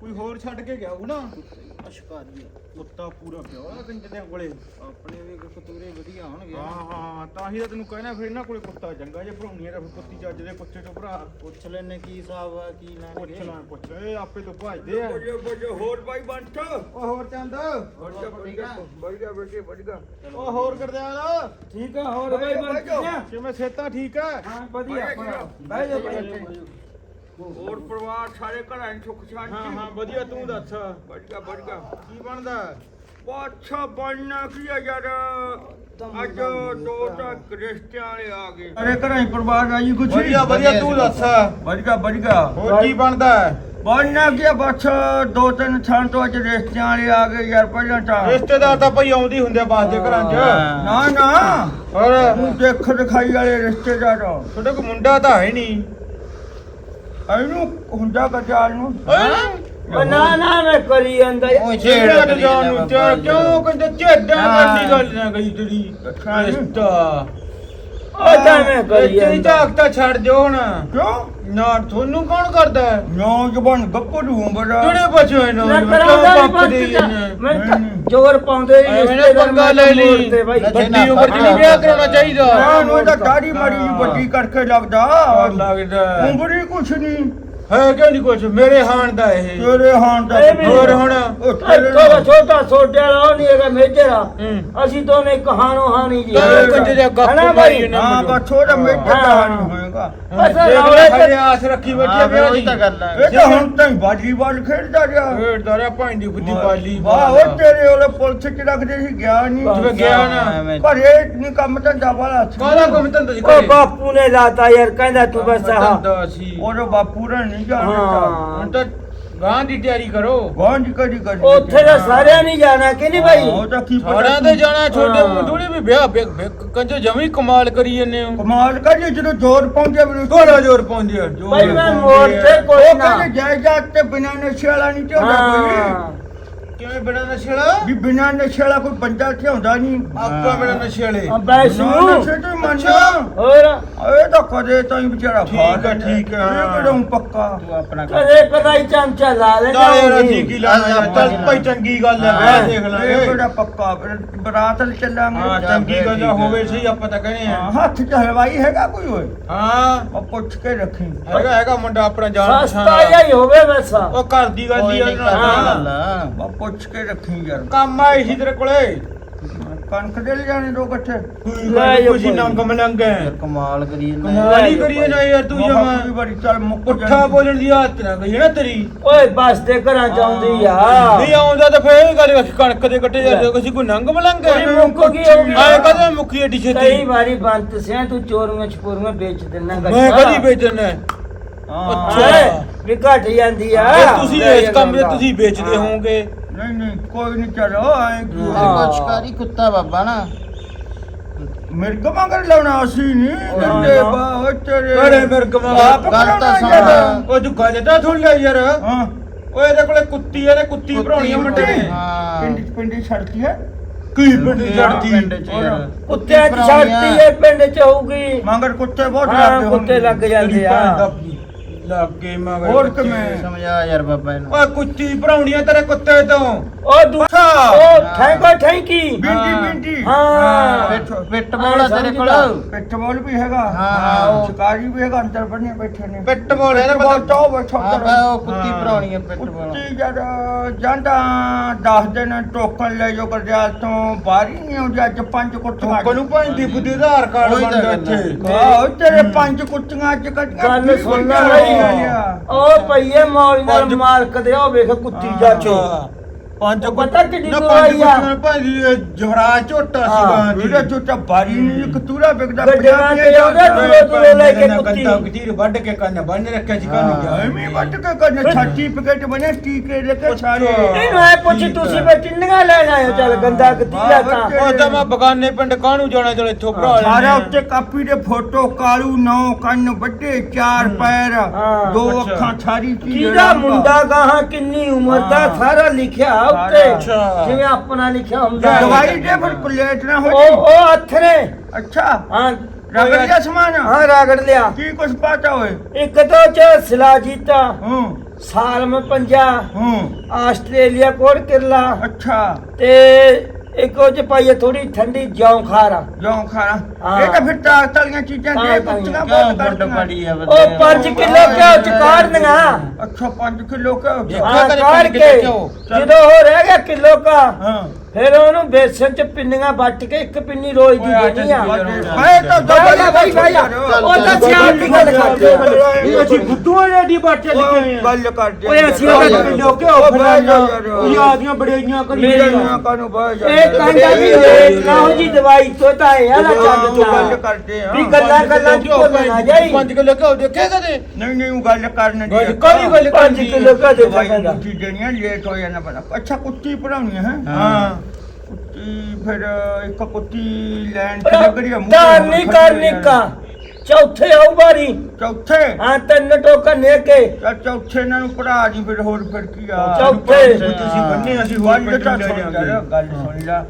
ਕੋਈ ਹੋਰ ਛੱਡ ਕੇ ਗਿਆ ਹੋਊ ਨਾ। ਅਸ਼ਕਾਰੀ ਕੁੱਤਾ ਪੂਰਾ ਪਿਆ ਹੋਇਆ ਕੰਜ ਦੇ ਕੋਲੇ। ਆਪਣੇ ਵੀ ਕਤੂਰੇ ਵਧੀਆ ਹੋਣਗੇ। ਹਾਂ ਹਾਂ ਤਾਂ ਹੀ ਤਾਂ ਤੈਨੂੰ ਕਹਿਣਾ ਫਿਰ ਇਹਨਾਂ ਕੋਲੇ ਕੁੱਤਾ ਚੰਗਾ ਜੇ ਭਰਾਉਣੀ ਆ ਕੁੱਤੀ ਚੱਜ ਦੇ ਕੁੱਤੇ ਤੋਂ ਭਰਾ। ਪੁੱਛ ਲੈਣੇ ਕੀ ਹਿਸਾਬ ਆ ਕੀ ਨਾ ਪੁੱਛ ਲਾਂ ਪੁੱਛ ਇਹ ਆਪੇ ਤੋਂ ਭਜਦੇ ਆ। ਬੋਜੋ ਬੋਜੋ ਹੋਰ ਭਾਈ ਬੰਟ। ਉਹ ਹੋਰ ਚੰਦ। ਬੜੀਆ ਬੜੀਆ ਬੜੀਆ ਬੜੀਆ ਬੜੀਆ ਉਹ ਹੋਰ ਕਰਦਿਆਲ ਠੀਕ ਆ ਹੋਰ ਬਾਈ ਕਿਆ ਕਿਵੇਂ ਸੇਤਾ ਠੀਕ ਆ? ਹਾਂ ਵਧੀਆ ਬਹਿ ਜਾ ਬਹਿ ਜਾ। ਹੋਰ ਪਰਿਵਾਰ ਸਾਰੇ ਘਰਾਂ ਚ ਸੁੱਖ ਸ਼ਾਂਤੀ ਹਾਂ ਹਾਂ ਵਧੀਆ ਤੂੰ ਦੱਸ? ਬੜੀਆ ਬੜੀਆ ਕੀ ਬਣਦਾ? ਅੱਛਾ ਬਣਨਾ ਕੀ ਆ ਯਾਰ? ਅੱਜ ਦੋ ਤਾਂ ਵਾਲੇ ਆ ਗਏ। ਅਰੇ ਘਰਾਂ ਚ ਪਰਿਵਾਰ ਆਈ ਕੁਛ ਵਧੀਆ ਵਧੀਆ ਤੂੰ ਦੱਸ? ਬੜੀਆ ਬੜੀਆ ਹੋਰ ਕੀ ਬਣਦਾ? ਬਣਨਾ ਕੀ ਆ ਬਸ ਦੋ ਤਿੰਨ ਥਾਂ ਤੋਂ ਅੱਜ ਰਿਸ਼ਤਿਆਂ ਵਾਲੇ ਆ ਗਏ ਯਾਰ ਪਹਿਲਾਂ ਤਾਂ। ਰਿਸ਼ਤੇਦਾਰ ਤਾਂ ਭਾਈ ਆਉਂਦੇ ਹੀ ਹੁੰਦੇ ਆ ਬਾਸ ਦੇ ਘਰਾਂ 'ਚ। ਨਾ ਨਾ। ਹੋਰ? ਤੂੰ ਦੇਖ ਦਿਖਾਈ ਵਾਲੇ ਰਿਸ਼ਤੇਦਾਰ। ਆ। ਤੁਹਾਡੇ ਕੋ ਮੁੰਡਾ ਤਾਂ ਹੈ ਨਹੀਂ। ਇਹਨੂੰ ਹੁੰਦਾ ਕਜਾਲ ਨੂੰ। ਉਹ ਨਾ ਨਾ ਮੈਂ ਕਰੀ ਜਾਂਦਾ। ਛੇੜਾ ਤੇ ਜਾਣ ਨੂੰ ਕਿਉਂ? ਕਹਿੰਦੇ ਝੇਡਾਂ ਕਰਨੀ ਗੱਲ ਨਾ ਗਈ ਤੇਰੀ। ਰਿਸ਼ਤਾ। ਉਹ ਤਾਂ ਮੈਂ ਕਰੀ ਤੇਰੀ ਜਾਂਦਾ। ਝਾਕ ਤਾਂ ਛੱਡ ਦਿਓ ਹੁਣ। ਕਿਉਂ? ਨਾ ਤੁਹਾਨੂੰ ਕੌਣ ਕਰਦਾ ਹੈ? ਨੌਜਵਾਨ ਬੜਾ ਜਿਹੜੇ ਬਚੇ ਨਾ ਨਾ ਕਿਉਂ ਕਰਾਉਂਦਾ ਪੰਪ ਬੰਦ ਦੇ? ਜਾ। ਨੇ ਮੈਂ ਤਾਂ ਨਹੀਂ, ਨਹੀਂ। ਜ਼ੋਰ ਪਾਉਂਦੇ ਹੀ ਐਵੇਂ ਨਾ ਰਿਸ਼ਤੇਦਾਰ ਪੰਗਾ ਮੈਂ ਲੈ ਤਾਂ ਲਈ ਮੋੜਤੇ ਬਾਈ ਵੱਡੀ ਉਮਰ 'ਚ ਨਹੀਂ ਵਿਆਹ ਕਰਾਉਣਾ ਚਾਹੀਦਾ। ਹਾਂ ਨੂੰ ਇਹਦਾ ਦਾੜੀ ਮਾੜੀ ਜੀ ਵੱਡੀ ਕਰਕੇ ਲੱਗਦਾ। ਲੱਗਦਾ ਉਮਰ ਹੀ ਕੁਛ ਨਹੀਂ। ਹੈ ਕਿਉਂ ਨਹੀਂ ਕੁਛ? ਮੇਰੇ ਹਾਣ ਦਾ ਇਹ। ਤੇਰੇ ਹਾਂ ਦਾ ਇਹ ਵੀ- ਹੋਰ ਹੁਣ? ਉਹ ਇਹ ਛੋਟਾ ਛੋਟੇ ਵਾਲਾ ਉਹ ਨਹੀਂ ਹੈਗਾ ਮੇਜਰ ਆ। ਹੂੰ। ਅਸੀਂ ਦੋਨੇ ਕਹਾਣੋ ਹਾਨੀ ਜੀ। ਤੇਰੇ ਕੰਜੇ ਦੇ ਗੱਪ ਹਨਾ ਮਾਰੀ ਬਾਈ? ਇਹਨੇ ਹਾਂ। ਬਸ ਛੋਟਾ ਮੇਜਰ ਹਾਂ। ਕਹਾਣੀ ਹੋਏਗਾ। ਅਸਾਂ ਦੇਖ ਰੌਲੇ ਲੈ ਤੇ- ਆਸ ਰੱਖੀ ਬੈਠੀ ਆ ਵਿਆਹ ਦੀ। ਇਹ ਤਾਂ ਹੁਣ ਤਾਂ ਵਾਲੀਬਾਲ ਖੇਡਦਾ ਰਿਹਾ। ਖੇਡਦਾ ਰਿਹਾ ਭਾਈ ਦੀ ਬੁੱਧੀ ਪਾਲੀ ਵਾਹ ਉਹ ਤੇਰੇ ਉਹਲੇ ਪੁਲਿਸ ਚ ਰੱਖਦੇ ਸੀ ਗਿਆ ਨਹੀਂ ਜਿਵੇਂ ਗਿਆ ਨਾ। ਘਰੇ ਨਹੀਂ ਕੰਮ ਧੰਦਾ ਵਾਲਾ ਸੀ। ਕਾਹਦਾ ਕੰਮ ਧੰਦਾ ਉਹ ਬਾਪੂ ਨੇ ਲਾਤਾ ਯਾਰ ਕਹਿੰਦਾ ਤੂੰ ਬਸ ਆਹ। ਧੰਦਾ ਸੀ। ਉਹਦੇ ਬਾਪੂ ਰੇ ਨਹੀਂ ਜਾਣਦਾ ਹਾਂ ਹੁਣ ਤਾਂ ਗਾਂ ਦੀ ਤਿਆਰੀ ਕਰੋ। ਗਾਂਜ ਕਦੀ ਕਦੀ ਉੱਥੇ ਤਾਂ ਸਾਰਿਆਂ ਨਹੀਂ ਜਾਣਾ ਕਿ ਨਹੀਂ ਉਹ ਤਾਂ ਕੀ ਪਤਾ ਸਾਰਿਆਂ ਤੇ ਜਾਣਾ ਛੋਟੇ ਹਾਂ। ਮੁੰਡੂੜੇ ਵੀ ਵਿਆਹ ਵਿ- ਵਿ- ਕੰਜੋ ਜਮੀ ਕਮਾਲ ਕਰੀ ਜੰਨੇ ਹੋ। ਕਮਾਲ ਕਰੀ ਜਦੋਂ ਜ਼ੋਰ ਪਾਉਂਦੇ ਮੈਨੂੰ ਥੋੜਾ ਜ਼ੋਰ ਪਾਉਂਦੇ ਆ ਬਾਈ ਮੈਂ ਮੋੜ ਤੇ ਕੋਈ ਉਹ ਨਾ। ਕਹਿੰਦੇ ਜਾਇਦਾਦ ਤੇ ਬਿਨਾਂ ਨਸ਼ੇ ਵਾਲਾ ਨਹੀਂ ਝੋਦਾ ਕੋਈ। ਹਾਂ ਕਿਵੇਂ ਬਿਨਾ ਨਸ਼ੇ ਵਾਲਾ? ਵੀ ਬਿਨਾਂ ਨਸ਼ੇ ਵਾਲਾ ਕੋਈ ਬੰਦਾ ਝੋਦਾ ਨਹੀਂ। ਆਪਾਂ ਬਿਨਾ ਨਸ਼ੇ ਵਾਲੇ। ਆ ਬੈਸੂ। ਬਿਨਾਂ ਨਸ਼ੇ ਤੋਂ ਹੀ ਮੰਨਿਆ ਹੋਰ? ਇਹ ਤਾਂ ਕਦੇ ਤਾਂ ਹੀ ਵਿਚਾਰਾ ਠੀਕ ਆ। ਠੀਕ ਆ। ਇਹ ਕਿਹੜਾ ਊਂ ਪੱਕਾ? ਕਦੇ ਕਦਾਈ ਚਮਚਾ ਲਾ ਲੈ ਨਾ ਯਾਰ ਅਸੀਂ ਕੀ ਲਾਣਾ ਯਾਰ ਚੱਲ ਭਾਈ ਚੰਗੀ ਗੱਲ ਹੈ ਵਿਆਹ ਦੇਖ ਇਹ ਲਾਂਗੇ ਕਿਹੜਾ ਪੱਕਾ? ਫਿਰ ਬਰਾਤ ਲੈ ਚੱਲਾਂਗੇ। ਹਾਂ ਚੰਗੀ ਗੱਲ ਆ, ਹੋਵੇ ਸਹੀ ਆਪਾਂ ਤਾਂ ਕਹਿੰਦੇ ਹਾਂ, ਆ ਹੱਥ ਚ ਹਲਵਾਈ ਹੈਗਾ ਕੋਈ ਓਏ? ਹਾਂ। ਉਹ ਪੁੱਛ ਕੇ ਰੱਖੀ। ਹੈਗਾ ਹੈਗਾ ਮੁੰਡਾ ਆਪਣਾ ਜਾਣ ਸਸਤਾ ਪਛਾਣ ਜਿਹਾ ਹੀ ਹੋਵੇ ਵੈਸਾ ਉਹ ਘਰ ਦੀ ਗੱਲ ਹੀ ਆ ਹਾਂ। ਉਹ ਪੁੱਛ ਕੇ ਰੱਖੀ ਯਾਰ। ਕੰਮ ਆਈ ਸੀ ਤੇਰੇ ਕੋਲੇ। ਕਣਕ ਦੇ ਲੈ ਜਾਣੇ ਦੋ ਇਕੱਠੇ ਲੈ ਜਾਓ ਕੁਛ ਨੰਗ ਮਲੰਗ। ਹੈ ਕਮਾਲ ਕਰੀ ਜਾਂਦਾ ਕਮਾਲ ਹੀ ਕਰੀਏ ਨਾ ਯਾਰ ਤੂੰ ਜਮਾ ਕੋਈ ਵਾਰੀ ਚੱਲ ਮੁੱਕ। ਬੋਲਣ ਦੀ ਆਦਤ ਨਾ ਗਈ ਨਾ ਤੇਰੀ। ਓਏ ਬਸ ਦੇ ਘਰਾਂ ਚਾਉਂਦੀ ਆ। ਨਹੀਂ ਆਉਂਦਾ ਤਾਂ ਫੇਰ ਇਹ ਗੱਲ ਕਣਕ ਦੇ ਕੱਟੇ ਜਾਂਦੇ ਕਿਸੇ ਕੋਈ ਨੰਗ ਮਲੰਗ? ਕੋਈ ਮੁੱਕ ਗਈ ਹੋਊਗੀ। ਆਏ ਕਦੇ ਮੁੱਕੀ ਏਡੀ ਕਈ ਛੇਤੀ ਵਾਰੀ ਬੰਤ ਸਿਆ ਤੂੰ ਚੋਰੀਆਂ ਛਪੋਰੀਆਂ ਵੇਚ ਦਿੰਨਾ ਮੈਂ ਕਦੀ ਵੇਚਣਾ ਹਾਂ। ਅੱਛਾ। ਵੀ ਘਟ ਜਾਂਦੀ ਆ। ਇਹ ਤੁਸੀਂ ਇਸ ਕੰਮ ਦੇ ਤੁਸੀਂ ਵੇਚਦੇ ਹੋਵੋਗੇ। ਨਹੀਂ ਨਹੀਂ ਕੋਈ ਨਹੀਂ ਚਲੋ ਐ ਕੀ ਹਾਂ। ਉਹ ਸ਼ਿਕਾਰੀ ਕੁੱਤਾ ਬਾਬਾ ਨਾ। ਮਿਰਗ ਮਗਰ ਲਾਉਣਾ ਅਸੀਂ ਨਹੀਂ ਡੰਡੇ ਨਾ। ਬਾ ਉਹ ਤੇਰੇ ਬੜੇ ਮਿਰਗ ਮਗਰ। ਆਪ ਗੱਲ ਤਾਂ ਕਰਾਉਣਾ ਸੁਣ। ਯਾਰ। ਉਹ ਤੂੰ ਗੱਲ ਤਾਂ ਸੁਣ ਲੈ ਯਾਰ। ਹਾਂ। ਓਏ ਇਹਦੇ ਕੋਲੇ ਕੁੱਤੀ ਆ ਤੇ ਕੁੱਤੀ ਭਰਾਉਣੀ ਆ ਮੁੰਡੇ ਨੇ ਹਾਂ। ਪਿੰਡ ਪਿੰਡੀ ਛੜਤੀ ਹੈ? ਕੀ ਪਿੰਡ ਦੀ ਛੜਤੀ ਪਿੰਡ ਚ ਯਾਰ। ਕੁੱਤਿਆਂ ਦੀ ਛਾਤੀ ਇਹ ਪਿੰਡ ਚ ਹੋਊਗੀ। ਮਗਰ ਕੁੱਤੇ ਬਹੁਤ ਹਾਂ ਲੱਗਦੇ ਕੁੱਤੇ ਲੱਗ ਜਾਂਦੇ ਤੇਰੀ ਆ ਲੱਗੇ ਮਗਰ ਹੋਰ। ਕਿਵੇਂ? ਸਮਝਾ ਯਾਰ ਬਾਬਾ ਇਹਨੂੰ ਓਏ ਕੁੱਤੀ ਭਰਾਉਣੀ ਆ ਤੇਰੇ ਕੁੱਤੇ ਤੋਂ ਉਹ ਦੂ ਉਹ ਠੈਂਕੋ ਠੈਂਕੀ। ਬਿੰਡੀ ਹਾਂ। ਬਿੰਡੀ ਹਾਂ। ਪਿੱਠ ਪਿੱਠ ਬੋਲਾ ਤੇਰੇ ਕੋਲ। ਪਿੱਠਬੋਲ ਵੀ ਹੈਗਾ। ਹਾਂ, ਉਹ- ਸ਼ਿਕਾਰੀ ਵੀ ਹੈਗਾ ਅੰਦਰ ਬੰਨੇ ਬੈਠੇ ਨੇ। ਪਿੱਟ ਬੋਲ ਇਹਦਾ ਪਿੱਠਬੋਲ ਮਤਲਬ ਚਾਹ ਬੈਠਾ ਹਾਂ ਬਾ ਉਹ ਕੁੱਤੀ ਹਾਂ। ਭਰਾਉਣੀ ਹੈ ਪਿੱਠ ਬੋਲਾ ਕੁੱਤੀ ਜਦ ਜਾਂਦਾ ਦੱਸ ਦਿਨ ਟੋਕਨ ਲੈ ਜੋ ਕਰਜਾਲ ਤੋਂ ਬਾਹਰ ਹੀ ਨਹੀਂ ਆਉਂਦੀ ਅੱਜ ਪੰਜ ਕੁੱਤੀਆਂ ਲੋਕਾਂ ਨੂੰ ਦੀ ਬੁੱਧੀ ਆਧਾਰ ਕਾਰਡ ਬਣਦਾ। ਇੱਥੇ। ਆਹੋ ਤੇਰੇ ਪੰਜ ਕੁੱਤੀਆਂ ਅੱਜ ਕੱਟੀਆਂ ਗੱਲ ਸੁਣ ਲੈ ਰਹੀ ਬਈ ਉਹ ਪਈਏ ਮੌਜ ਨਾਲ ਪੰਜ- ਮਾਲਕ ਦੇ ਉਹ ਵੇਖ ਕੁੱਤੀ ਜਾਚੋ। ਪੰਜ ਪਤਾ ਕਿੰਨੀ ਨਾ ਦੂਰ ਪੰਜ ਆ? ਕੁੱਤਿਆਂ ਭਾਜੀ ਜਵਰਾਜ ਝੋਟਾ ਹਾਂ, ਸੀਗਾ ਜੀ ਇਹਦਾ ਚੋਟਾ ਬਾਰੀ ਨਹੀਂ ਕਤੂਰਾ ਵਿਕਦਾ ਗੱਡੀਆਂ ਤੇ ਆਉਂਦਾ ਦੂਰੋਂ ਦੂਰੋਂ ਲੈ ਕੇ ਕੁੱਤੀ। ਕੰਤਾ ਕਤੀਰ ਵੱਢ ਕੇ ਕੰਨ ਬੰਨ ਰੱਖਿਆ ਸੀ ਕੰਨ ਗਿਆ ਐਵੇਂ ਵੱਟ ਕੇ ਕੰਨ ਛਾਤੀ ਪਕੇਟ ਬਣੇ ਟੀਕੇ ਲੈ ਕੇ ਸਾਰੇ ਇਹਨੂੰ ਐ ਪੁੱਛ ਤੁਸੀਂ ਬਈ ਕਿੰਨੀਆਂ ਲੈਣ ਆਏ ਹੋ? ਚੱਲ ਗੰਦਾ ਕਤੀਰਾ ਤਾਂ ਉਹ ਤਾਂ ਮੈਂ ਬਗਾਨੇ ਪਿੰਡ ਕਾਹਨੂੰ ਜਾਣਾ ਚਲ ਇੱਥੋਂ ਭਰਾ ਸਾਰਾ ਉੱਤੇ ਕਾਪੀ ਦੇ ਫੋਟੋ ਕਾਲੂ ਨੌ ਕੰਨ ਵੱਡੇ ਚਾਰ ਪੈਰ ਹਾਂ, ਦੋ ਅੱਛਾ। ਅੱਖਾਂ ਸਾਰੀ ਚੀਜ਼ ਕਿਹਦਾ ਮੁੰਡਾ ਗਾਹਾਂ ਕਿੰਨੀ ਉਮਰ ਦਾ ਹਾਂ। ਸਾਰਾ ਲਿਖਿਆ। ਉੱਤੇ ਅੱਛਾ। ਜਿਵੇਂ ਆਪਣਾ ਲਿਖਿਆ ਹੁੰਦਾ ਦਵਾਈ ਦੇ ਫਿਰ ਕੁਲੇਟ ਨਾ ਹੋ ਉਹ ਉਹ ਅਥਰੇ ਅੱਛਾ। ਹਾਂ ਰਗੜ ਗਿਆ ਸਮਾਨ? ਹਾਂ ਰਗੜ ਲਿਆ। ਕੀ ਕੁਛ ਪਾਤਾ ਹੋਏ? ਇੱਕ ਤੋਂ ਚ ਸਿਲਾ ਜੀਤਾ ਹੂੰ। ਸਾਲ ਮੈਂ ਪੰਜਾ। ਹੂੰ। ਆਸਟ੍ਰੇਲੀਆ ਕੋਲ ਕਿਰਲਾ। ਅੱਛਾ। ਤੇ ਇੱਕ ਉਹ ਚ ਪਾਈਏ ਥੋੜੀ ਠੰਡੀ ਜੌਂ ਖਾਰਾ। ਜੋਂ ਖਾਣਾ ਹਾਂ। ਇਹ ਤਾਂ ਫਿਰ ਤਾਕਤ ਵਾਲੀਆਂ ਚੀਜ਼ਾਂ ਦੇ ਵਾਲੀਆਂ, ਬਹੁਤ ਕਰਦੀਆਂ ਉਹ 5 ਕਿਲੋ ਘਿਓ ਚ ਕਾੜ ਦਿੰਗਾ ਅੱਛਾ 5 ਕਿਲੋ ਕਿਉਂ ਹਾਂ ਕਦੇ ਕਾੜ ਪੰਜ ਕੇ। ਕਿੱਲੋ ਘਿਓ। ਜਦੋਂ ਹੋ ਰਹਿ ਗਿਆ ਕਿਲੋ ਕਾ ਹਾਂ। ਫਿਰ ਉਹਨੂੰ ਬੇਸਨ ਚ ਪਿੰਨੀਆਂ ਵੱਟ ਕੇ ਇੱਕ ਪਿੰਨੀ ਰੋਜ਼ ਦੀ ਦੇਣੀ ਆ। ਮੈਂ ਤਾਂ ਬਾਈ ਬਾਈ ਬਾਈ ਉਹ ਤਾਂ ਸਿਆਲ ਦੀ ਗੱਲ ਕਰਦੇ। ਇਹ ਅਸੀਂ ਬੁੱਧੂਆਂ ਦੇ ਦੀ ਬਾਟੇ ਲਿਖੇ ਆ ਗੱਲ ਕਰ ਦੇ ਓਏ ਅਸੀਂ ਉਹਦਾ ਪਿੰਡੋਂ ਘਿਓ ਫਲਾਣਾ ਯਾਦੀਆਂ ਬੜੀਆਂ ਕਰੀਆਂ ਕਾਨੂੰ ਬਾਹਰ ਜਾ। ਇਹ ਕਹਿੰਦਾ ਵੀ ਦੇਖ ਲਾਓ ਜੀ। ਦਵਾਈ ਤੋਂ ਤਾਂ ਇਹ ਆ ਨਾ ਗੱਲ ਕਰਦੇ ਆ। ਵੀ ਗੱਲਾਂ ਗੱਲਾਂ ਚ ਭੁੱਲਣਾ ਜਾਈ? 5 ਕਿਲੋ ਘਿਓ ਦੇਖੇ ਕਦੇ? ਨਹੀਂ ਨਹੀਂ ਉਹ ਗੱਲ ਕਰਨ ਦੀ ਗੱਲ ਕਾਹਦੀ ਗੱਲ ਪੰਜ ਕਿਲੋ ਕਾ ਦੇ ਦਵਾਈ ਸਕਦਾ ਨੂੰ ਚੀਜ਼ਾਂ ਲੇਟ ਹੋ ਜਾਣਾ ਬਣਾ ਅੱਛਾ ਕੁੱਤੀ ਪੜਾਉਣੀ ਹੈ। ਹਾਂ। ਕੁੱਤੀ ਫਿਰ ਇੱਕ ਕੁੱਤੀ ਲੈਣ ਚ ਲੱਗੜੀ ਆ, ਮੂੰਹ ਤਾਂ ਤੇ ਨਹੀਂ ਖੜੀ ਕਰ ਹੋ ਨਿਕਾ ਚੌਥੇ ਆਉ ਬਾਰੀ ਚੌਥੇ? ਹਾਂ ਤਿੰਨ ਟੋਕਾ ਨੇ ਕੇ। ਚੌਥੇ ਇਹਨਾਂ ਨੂੰ ਪੜਾ ਦੀ ਫਿਰ ਹੋਰ ਫਿਰ ਕੀ ਆ? ਚੌਥੇ। ਤੁਸੀਂ ਬੰਨੇ ਅਸੀਂ ਹੋਰ ਗੱਲ ਪਿੰਡ ਲੈ ਗੱਲ ਸੁਣ ਲੈ।